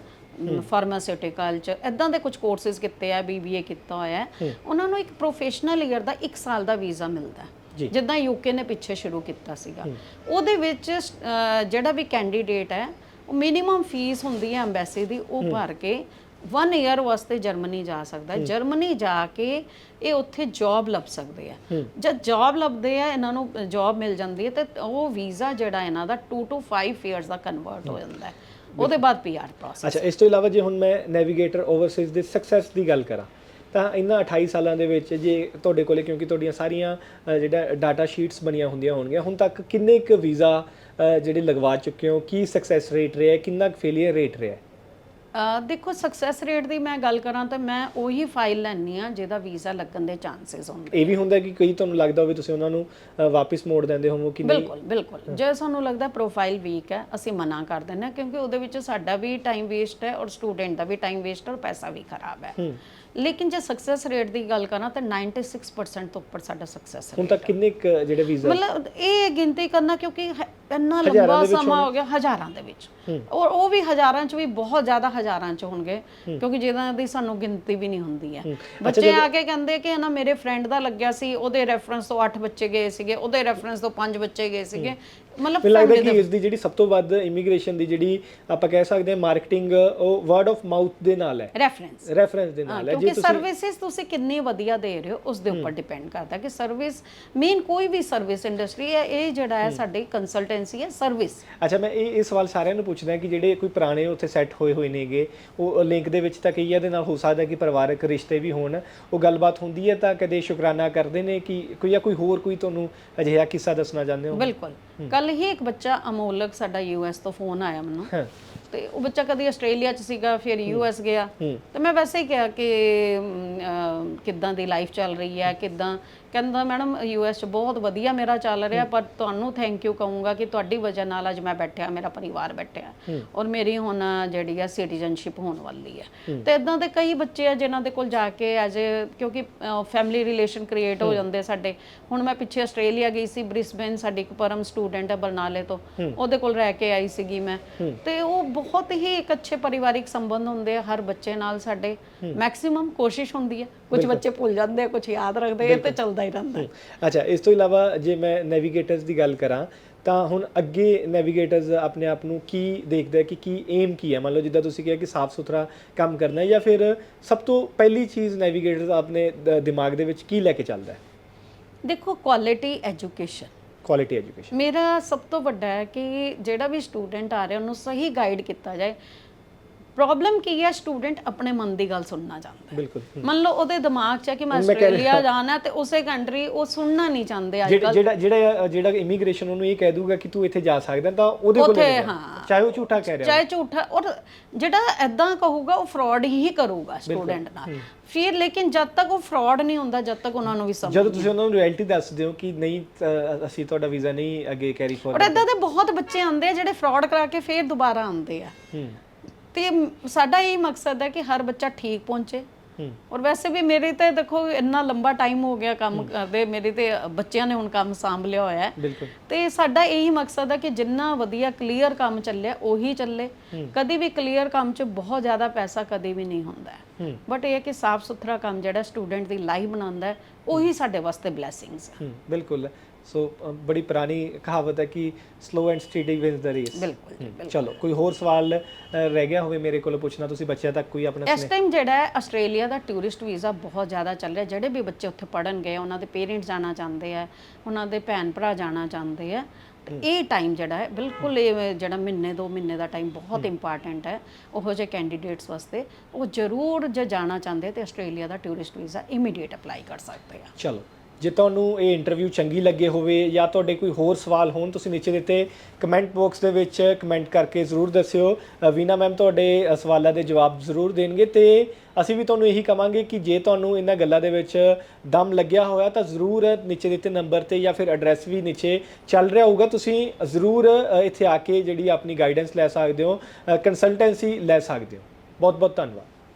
ਫਾਰਮਾਸਿਊਟੀਕਲ ਚ ਇਦਾਂ ਦੇ ਕੁਝ ਕੋਰਸਿਸ ਕੀਤੇ ਆ ਬੀਬੀਏ ਕੀਤਾ ਹੋਇਆ ਹੈ। ਉਹਨਾਂ ਨੂੰ ਇੱਕ ਪ੍ਰੋਫੈਸ਼ਨਲ ਈਅਰ ਦਾ 1 ਸਾਲ ਦਾ ਵੀਜ਼ਾ ਮਿਲਦਾ ਹੈ। ਜਿੱਦਾਂ ਯੂਕੇ ਨੇ ਪਿੱਛੇ ਸ਼ੁਰੂ ਕੀਤਾ ਸੀਗਾ। ਉਹਦੇ ਵਿੱਚ ਜਿਹੜਾ ਵੀ ਕੈਂਡੀਡੇਟ ਹੈ ਉਹ ਮਿਨੀਮਮ ਫੀਸ ਹੁੰਦੀ ਹੈ ਐਮਬੈਸੀ ਦੀ ਉਹ ਭਰ ਕੇ 1 ਇਅਰ ਵਾਸਤੇ ਜਰਮਨੀ ਜਾ ਸਕਦਾ ਹੈ। ਜਰਮਨੀ ਜਾ ਕੇ ਇਹ ਉੱਥੇ ਜੌਬ ਲੱਭ ਸਕਦੇ ਆ। ਜਦ ਜੌਬ ਲੱਭਦੇ ਆ ਇਹਨਾਂ ਨੂੰ ਜੌਬ ਮਿਲ ਜਾਂਦੀ ਹੈ ਤੇ ਉਹ ਵੀਜ਼ਾ ਜਿਹੜਾ ਇਹਨਾਂ ਦਾ 2 ਤੋਂ 5 ਇਅਰਸ ਦਾ ਕਨਵਰਟ ਹੋ। ਜਾਂਦਾ ਹੈ। ਉਹਦੇ ਬਾਅਦ ਪੀਆਰ ਪ੍ਰੋਸੈਸ ਅੱਛਾ, ਇਸ ਤੋਂ ਇਲਾਵਾ ਜੇ ਹੁਣ ਮੈਂ ਨੈਵੀਗੇਟਰ ਓਵਰਸੀਜ਼ ਦੇ ਸਕਸੈਸ ਦੀ ਗੱਲ ਕਰਾਂ, ਤਾਂ ਇਹਨਾਂ 28 ਸਾਲਾਂ ਦੇ ਵਿੱਚ ਜੇ ਤੁਹਾਡੇ ਕੋਲੇ, ਕਿਉਂਕਿ ਤੁਹਾਡੀਆਂ ਸਾਰੀਆਂ ਜਿਹੜਾ ਡਾਟਾ ਸ਼ੀਟਸ ਬਣੀਆਂ ਹੁੰਦੀਆਂ ਹੋਣਗੀਆਂ, ਹੁਣ ਤੱਕ ਕਿੰਨੇ ਕੁ ਵੀਜ਼ਾ ਜਿਹੜੇ ਲਗਵਾ ਚੁੱਕੇ ਹੋ, ਕੀ ਸਕਸੈਸ ਰੇਟ ਰਿਹਾ, ਕਿੰਨਾ ਕੁ ਫੇਲਿਅਰ ਰੇਟ ਰਿਹਾ? ਦੇਖੋ ਸਕਸੈਸ ਰੇਟ ਦੀ ਮੈਂ ਗੱਲ ਕਰਾਂ ਤਾਂ ਮੈਂ ਉਹੀ ਫਾਈਲ ਲੈਣੀ ਆ ਜਿਹਦਾ ਵੀਜ਼ਾ ਲੱਗਣ ਦੇ ਚਾਂਸਸ ਹੁੰਦੇ ਇਹ ਵੀ ਹੁੰਦਾ ਕਿ ਕਈ ਤੁਹਾਨੂੰ ਲੱਗਦਾ ਹੋਵੇ ਤੁਸੀਂ ਉਹਨਾਂ ਨੂੰ ਵਾਪਿਸ ਮੋੜ ਦਿੰਦੇ ਹੋਵੋ ਕਿ ਨਹੀਂ? ਬਿਲਕੁਲ ਬਿਲਕੁਲ। ਜੇ ਸਾਨੂੰ ਲੱਗਦਾ ਪ੍ਰੋਫਾਈਲ ਵੀਕ ਹੈ ਅਸੀਂ ਮਨਾ ਕਰ ਦਿੰਦੇ ਹਾਂ ਕਿਉਂਕਿ ਉਹਦੇ ਵਿੱਚ ਸਾਡਾ ਵੀ ਟਾਈਮ ਵੇਸਟ ਹੈ ਔਰ ਸਟੂਡੈਂਟ ਦਾ ਵੀ ਟਾਈਮ ਵੇਸਟ ਔਰ ਪੈਸਾ ਵੀ ਖਰਾਬ ਹੈ। ਲੇਕਿਨ ਜੇ ਸਕਸੈਸ ਰੇਟ ਦੀ ਗੱਲ ਕਰਾਂ ਤਾਂ 96% ਤੋਂ ਉੱਪਰ ਸਾਡਾ ਸਕਸੈਸ ਹੁਣ ਤੱਕ ਕਿੰਨੇ ਕੁ ਜਿਹੜੇ ਵੀਜ਼ਾ ਮਤਲਬ ਇਹ ਗਿਣਤੀ ਕਰਨਾ ਕਿਉਂਕਿ ਹ- ਇੰਨਾ ਲੰਬਾ ਸਮਾਂ ਹੋ ਗਿਆ ਹਜ਼ਾਰਾਂ ਦੇ ਵਿੱਚ। ਔਰ ਉਹ ਵੀ ਹਜ਼ਾਰਾਂ ਚ ਵੀ ਬਹੁਤ ਜ਼ਿਆਦਾ ਹਜ਼ਾਰਾਂ ਚ ਹੋਣਗੇ ਕਿਉਂਕਿ ਜਿਹਨਾਂ ਦੀ ਸਾਨੂੰ ਗਿਣਤੀ ਵੀ ਨਹੀਂ ਹੁੰਦੀ ਹੈ। ਬੱਚੇ ਆ ਕੇ ਕਹਿੰਦੇ ਕਿ ਨਾ ਮੇਰੇ ਫਰੈਂਡ ਦਾ ਲੱਗਿਆ ਸੀ ਉਹਦੇ ਰੈਫਰੈਂਸ ਤੋਂ 8 ਬੱਚੇ ਗਏ ਸੀਗੇ ਉਹਦੇ ਰੈਫਰੈਂਸ ਤੋਂ 5 ਬੱਚੇ ਗਏ ਸੀਗੇ। ਮਤਲਬ ਮੈਨੂੰ ਲੱਗਦਾ ਕਿ ਇਸ ਦੀ ਜਿਹੜੀ ਸਭ ਤੋਂ ਵੱਧ ਇਮੀਗ੍ਰੇਸ਼ਨ ਦੀ ਜਿਹੜੀ ਆਪਾਂ ਕਹਿ ਸਕਦੇ ਹਾਂ ਮਾਰਕੀਟਿੰਗ ਉਹ ਵਰਡ ਆਫ ਮਾਊਥ ਦੇ ਨਾਲ ਹੈ। ਰੈਫਰੈਂਸ ਰੈਫਰੈਂਸ ਦੇ ਨਾਲ ਹੈ ਕਿਉਂਕਿ ਸਰਵਿਸਿਜ਼ ਤੁਸੀਂ ਕਿੰਨੀ ਵਧੀਆ ਦੇ ਰਹੇ ਹੋ ਉਸ ਦੇ ਉੱਪਰ ਡਿਪੈਂਡ ਕਰਦਾ ਕਿ ਸਰਵਿਸ ਮੇਨ ਕੋਈ ਵੀ ਸਰਵਿਸ ਇੰਡਸਟਰੀ ਹੈ ਇਹ ਜਿਹੜਾ ਹੈ ਸਾਡੀ ਕੰਸਲਟੈਂਸੀ ਹੈ ਸਰਵਿਸ ਅੱਛਾ ਮੈਂ ਇਹ ਇਹ ਸਵਾਲ ਸਾਰਿਆਂ ਨੂੰ ਪੁੱਛਦਾ ਕਿ ਜਿਹੜੇ ਕੋਈ ਪੁਰਾਣੇ ਉੱਥੇ ਸੈੱਟ ਹੋਏ ਹੋਏ ਨੇਗੇ ਉਹ ਲਿੰਕ ਦੇ ਵਿੱਚ ਤਾਂ ਕਈਆਂ ਦੇ ਨਾਲ ਹੋ ਸਕਦਾ ਕਿ ਪਰਿਵਾਰਕ ਰਿਸ਼ਤੇ ਵੀ ਹੋਣ। ਉਹ ਗੱਲਬਾਤ ਹੁੰਦੀ ਹੈ ਤਾਂ ਕਦੇ ਸ਼ੁਕਰਾਨਾ ਕਰਦੇ ਨੇ ਕਿ ਕੋਈ ਜਾਂ ਕੋਈ ਹੋਰ ਕੋਈ ਤੁਹਾਨੂੰ ਅਜਿਹਾ ਕਿੱਸਾ ਦੱਸਣਾ ਚਾਹੁੰਦੇ ਹੋ? ਬਿਲਕੁਲ। ਕੱਲ ਹੀ ਇੱਕ ਬੱਚਾ ਅਮੋਲਕ ਸਾਡਾ ਯੂਐਸ ਤੋਂ ਫੋਨ ਆਇਆ ਮੈਨੂੰ। ਤੇ ਉਹ ਬੱਚਾ ਕਦੀ ਆਸਟ੍ਰੇਲੀਆ ਚ ਸੀਗਾ ਫਿਰ ਯੂਐਸ ਗਿਆ। ਤੇ ਮੈਂ ਵੈਸੇ ਹੀ ਕਿਹਾ ਕਿ ਕਿੱਦਾਂ ਦੀ ਲਾਈਫ ਚੱਲ ਰਹੀ ਹੈ ਕਿੱਦਾਂ। ਕਹਿੰਦਾ ਮੈਡਮ ਯੂਐਸ ਚ ਬਹੁਤ ਵਧੀਆ ਮੇਰਾ ਚੱਲ ਰਿਹਾ ਪਰ ਤੁਹਾਨੂੰ ਥੈਂਕ ਯੂ ਕਹੂੰਗਾ ਕਿ ਤੁਹਾਡੀ ਵਜ੍ਹਾ ਨਾਲ ਅੱਜ ਮੈਂ ਬੈਠਿਆ ਮੇਰਾ ਪਰਿਵਾਰ ਬੈਠਿਆ। ਔਰ ਮੇਰੀ ਹੁਣ ਜਿਹੜੀ ਹੈ ਸਿਟੀਜ਼ਨਸ਼ਿਪ ਹੋਣ ਵਾਲੀ ਹੈ। ਤੇ ਇਦਾਂ ਦੇ ਕਈ ਬੱਚੇ ਆ ਜਿਨ੍ਹਾਂ ਦੇ ਕੋਲ ਜਾ ਕੇ ਐਜ਼ ਕਿਉਂਕਿ ਫੈਮਿਲੀ ਰਿਲੇਸ਼ਨ ਕ੍ਰੀਏਟ ਹੋ ਜਾਂਦੇ ਸਾਡੇ। ਹੁਣ ਮੈਂ ਪਿੱਛੇ ਆਸਟ੍ਰੇਲੀਆ ਗਈ ਸੀ ਬ੍ਰਿਸਬੇਨ ਸਾਡੀ ਇੱਕ ਪਰਮ ਸਟੂਡੈਂਟ ਹੈ ਬਰਨਾਲੇ ਤੋਂ। ਉਹਦੇ ਕੋਲ ਰਹਿ ਕੇ ਆਈ ਸੀਗੀ ਮੈਂ। ਤੇ ਉਹ ਬਹੁਤ ਹੀ ਇੱਕ ਅੱਛੇ ਪਰਿਵਾਰਿਕ ਸੰਬੰਧ ਹੁੰਦੇ ਆ ਹਰ ਬੱਚੇ ਨਾਲ ਸਾਡੇ। ਮੈਕਸਿਮਮ ਕੋਸ਼ਿਸ਼ ਹੁੰਦੀ ਹੈ ਕੁਝ ਬੱਚੇ ਭੁੱਲ ਜਾਂਦੇ ਆ ਕੁਝ ਯਾਦ ਰੱਖਦੇ ਆ ਇਹ ਤੇ ਚੱਲਦਾ ਹੀ ਰਹਿੰਦਾ। ਅੱਛਾ ਇਸ ਤੋਂ ਇਲਾਵਾ ਜੇ ਮੈਂ ਨੈਵੀਗੇਟਰਸ ਦੀ ਗੱਲ ਕਰਾਂ ਤਾਂ ਹੁਣ ਅੱਗੇ ਨੈਵੀਗੇਟਰਸ ਆਪਣੇ ਆਪ ਨੂੰ ਕੀ ਦੇਖਦਾ ਕਿ ਕੀ ਏਮ ਕੀ ਹੈ ਮੰਨ ਲਓ ਜਿੱਦਾਂ ਤੁਸੀਂ ਕਿਹਾ ਕਿ ਸਾਫ਼ ਸੁਥਰਾ ਕੰਮ ਕਰਨਾ ਹੈ ਜਾਂ ਫਿਰ ਸਭ ਤੋਂ ਪਹਿਲੀ ਚੀਜ਼ ਨੈਵੀਗੇਟਰਸ ਆਪਣੇ ਦਿਮਾਗ ਦੇ ਵਿੱਚ ਕੀ ਲੈ ਕੇ ਚੱਲਦਾ ਹੈ? ਦੇਖੋ ਕੁਆਲਿਟੀ ਐਜੂਕੇਸ਼ਨ ਕੁਆਲਿਟੀ ਐਜੂਕੇਸ਼ਨ ਮੇਰਾ ਸਭ ਤੋਂ ਵੱਡਾ ਹੈ ਕਿ ਜਿਹੜਾ ਵੀ ਸਟੂਡੈਂਟ ਆ ਰਿਹਾ, ਉਹਨੂੰ ਸਹੀ ਗਾਈਡ ਕੀਤਾ ਜਾਏ। ਪ੍ਰੋਬਲਮ ਕੀ ਹੈ? ਸਟੂਡੈਂਟ ਆਪਣੇ ਮਨ ਦੀ ਗੱਲ ਸੁਣਨਾ ਚਾਹੁੰਦਾ ਬਿਲਕੁਲ ਮੰਨ ਲਓ ਉਹਦੇ ਦਿਮਾਗ 'ਚ ਹੈ ਕਿ ਮੈਂ ਆਸਟ੍ਰੇਲੀਆ ਜਾਣਾ ਤੇ ਉਸੇ ਕੰਟਰੀ ਉਹ ਸੁਣਨਾ ਨਹੀਂ ਚਾਹੁੰਦੇ ਅੱਜ ਜਿਹੜਾ ਜਿਹੜਾ ਜਿਹੜਾ ਜਿਹੜਾ ਇਮੀਗ੍ਰੇਸ਼ਨ ਉਹਨੂੰ ਇਹ ਕਹਿ ਦੂਗਾ ਕਿ ਤੂੰ ਇੱਥੇ ਜਾ ਸਕਦਾ ਤਾਂ ਉਹਦੇ ਕੋਲ। ਚਾਹੇ ਉਹ ਝੂਠਾ ਕਹਿ ਰਿਹਾ ਚਾਹੇ ਝੂਠਾ ਔਰ ਜਿਹੜਾ ਐਦਾਂ ਕਹੂਗਾ ਉਹ ਫਰਾਡ ਹੀ ਕਰੂਗਾ ਸਟੂਡੈਂਟ ਨਾਲ। ਫਿਰ ਲੇਕਿਨ ਜਦ ਤੱਕ ਉਹ ਫਰਾਡ ਨਹੀਂ ਹੁੰਦਾ ਜਦ ਤੱਕ ਉਹਨਾਂ ਨੂੰ ਵੀ ਸਮਝ ਜਦੋਂ ਤੁਸੀਂ ਉਹਨਾਂ ਨੂੰ ਰਿਐਲਿਟੀ ਦੱਸਦੇ ਹੋ ਕਿ ਨਹੀਂ ਅਸੀਂ ਤੁਹਾਡਾ ਵੀਜ਼ਾ ਨਹੀਂ ਅੱਗੇ ਕੈਰੀ ਔਰ ਫੋਰ ਐਦਾਂ ਦੇ ਬਹੁਤ ਬੱਚੇ ਆਉਂਦੇ ਆ ਜਿਹੜੇ ਫਰਾਡ ਕਰਾ ਕੇ ਫਿਰ ਦੁਬਾਰਾ ਆਉਂਦੇ ਆ। ਤੇ ਸਾਡਾ ਇਹ ਮਕਸਦ ਹੈ ਕਿ ਹਰ ਬੱਚਾ ਠੀਕ ਪਹੁੰਚੇ। ਔਰ ਵੈਸੇ ਵੀ ਮੇਰੇ ਤੇ ਦੇਖੋ ਇੰਨਾ ਲੰਬਾ ਟਾਈਮ ਹੋ ਗਿਆ ਕੰਮ ਕਰਦੇ ਮੇਰੇ ਤੇ ਬੱਚਿਆਂ ਨੇ ਹੁਣ ਕੰਮ ਸਾਂਭ ਲਿਆ ਹੋਇਆ ਹੈ। ਤੇ ਸਾਡਾ ਇਹੀ ਮਕਸਦ ਹੈ ਕਿ ਜਿੰਨਾ ਵਧੀਆ ਕਲੀਅਰ ਕੰਮ ਚੱਲਿਆ ਉਹੀ ਚੱਲੇ। ਕਦੀ ਵੀ ਕਲੀਅਰ ਕੰਮ 'ਚ ਬਹੁਤ ਜ਼ਿਆਦਾ ਪੈਸਾ ਕਦੀ ਵੀ ਨਹੀਂ ਹੁੰਦਾ। ਬਟ ਇਹ ਹੈ ਕਿ ਸਾਫ਼ ਸੁਥਰਾ ਕੰਮ ਜਿਹੜਾ ਸਟੂਡੈਂਟ ਦੀ ਲਾਈਫ ਬਣਾਉਂਦਾ ਉਹੀ ਸਾਡੇ ਵਾਸਤੇ ਬਲੇਸਿੰਗਸ ਹੂੰ ਬਿਲਕੁਲ। ਸੋ ਬੜੀ ਪੁਰਾਣੀ ਕਹਾਵਤ ਹੈ ਕਿ slow and steady wins the race ਬਿਲਕੁਲ ਚਲੋ ਕੋਈ ਹੋਰ ਸਵਾਲ ਰਹਿ ਗਿਆ ਹੋਵੇ ਮੇਰੇ ਕੋਲ ਪੁੱਛਣਾ ਤੁਸੀਂ ਬੱਚਿਆਂ ਤੱਕ ਕੋਈ ਆਪਣਾ ਇਸ ਟਾਈਮ ਜਿਹੜਾ ਹੈ ਆਸਟ੍ਰੇਲੀਆ ਦਾ ਟੂਰਿਸਟ ਵੀਜ਼ਾ ਬਹੁਤ ਜ਼ਿਆਦਾ ਚੱਲ ਰਿਹਾ। ਜਿਹੜੇ ਵੀ ਬੱਚੇ ਉੱਥੇ ਪੜਨ ਗਏ ਉਹਨਾਂ ਦੇ ਪੇਰੈਂਟਸ ਜਾਣਾ ਚਾਹੁੰਦੇ ਆ ਉਹਨਾਂ ਦੇ ਭੈਣ ਭਰਾ ਜਾਣਾ ਚਾਹੁੰਦੇ ਆ। ਇਹ ਟਾਈਮ ਜਿਹੜਾ ਹੈ ਬਿਲਕੁਲ ਇਹ ਜਿਹੜਾ ਮਹੀਨੇ ਦੋ ਮਹੀਨੇ ਦਾ ਟਾਈਮ ਬਹੁਤ ਇੰਪੋਰਟੈਂਟ ਹੈ। ਉਹੋ ਜਿਹੇ ਕੈਂਡੀਡੇਟਸ ਵਾਸਤੇ ਉਹ ਜ਼ਰੂਰ ਜੇ ਜਾਣਾ ਚਾਹੁੰਦੇ ਤੇ ਆਸਟ੍ਰੇਲੀਆ ਦਾ ਟੂਰਿਸਟ ਵੀਜ਼ਾ ਇਮੀਡੀਏਟ ਅਪਲਾਈ ਕਰ ਸਕਦੇ ਆ। ਚਲੋ। ਜੇ ਤੁਹਾਨੂੰ ਇਹ ਇੰਟਰਵਿਊ ਚੰਗੀ ਲੱਗੇ ਹੋਵੇ ਜਾਂ ਤੁਹਾਡੇ ਕੋਈ ਹੋਰ ਸਵਾਲ ਹੋਣ, ਤੁਸੀਂ ਨੀਚੇ ਦਿੱਤੇ ਕਮੈਂਟ ਬਾਕਸ ਦੇ ਵਿੱਚ ਕਮੈਂਟ ਕਰਕੇ ਜ਼ਰੂਰ ਦੱਸਿਓ। ਵੀਨਾ ਮੈਮ ਤੁਹਾਡੇ ਸਵਾਲਾਂ ਦੇ ਜਵਾਬ ਜ਼ਰੂਰ ਦੇਣਗੇ ਤੇ ਅਸੀਂ ਵੀ ਤੁਹਾਨੂੰ ਇਹੀ ਕਵਾਂਗੇ ਕਿ ਜੇ ਤੁਹਾਨੂੰ ਇਹਨਾਂ ਗੱਲਾਂ ਦੇ ਵਿੱਚ ਦਮ ਲੱਗਿਆ ਹੋਇਆ ਤਾਂ ਜ਼ਰੂਰ ਨੀਚੇ ਦਿੱਤੇ ਨੰਬਰ ਤੇ ਜਾਂ ਫਿਰ ਐਡਰੈਸ ਵੀ ਨੀਚੇ ਚੱਲ ਰਿਹਾ ਹੋਊਗਾ। ਤੁਸੀਂ ਜ਼ਰੂਰ ਇੱਥੇ ਆ ਕੇ ਜਿਹੜੀ ਆਪਣੀ ਗਾਈਡੈਂਸ ਲੈ ਸਕਦੇ ਹੋ ਕੰਸਲਟੈਂਸੀ ਲੈ ਸਕਦੇ ਹੋ। ਬਹੁਤ ਬਹੁਤ ਧੰਨਵਾਦ।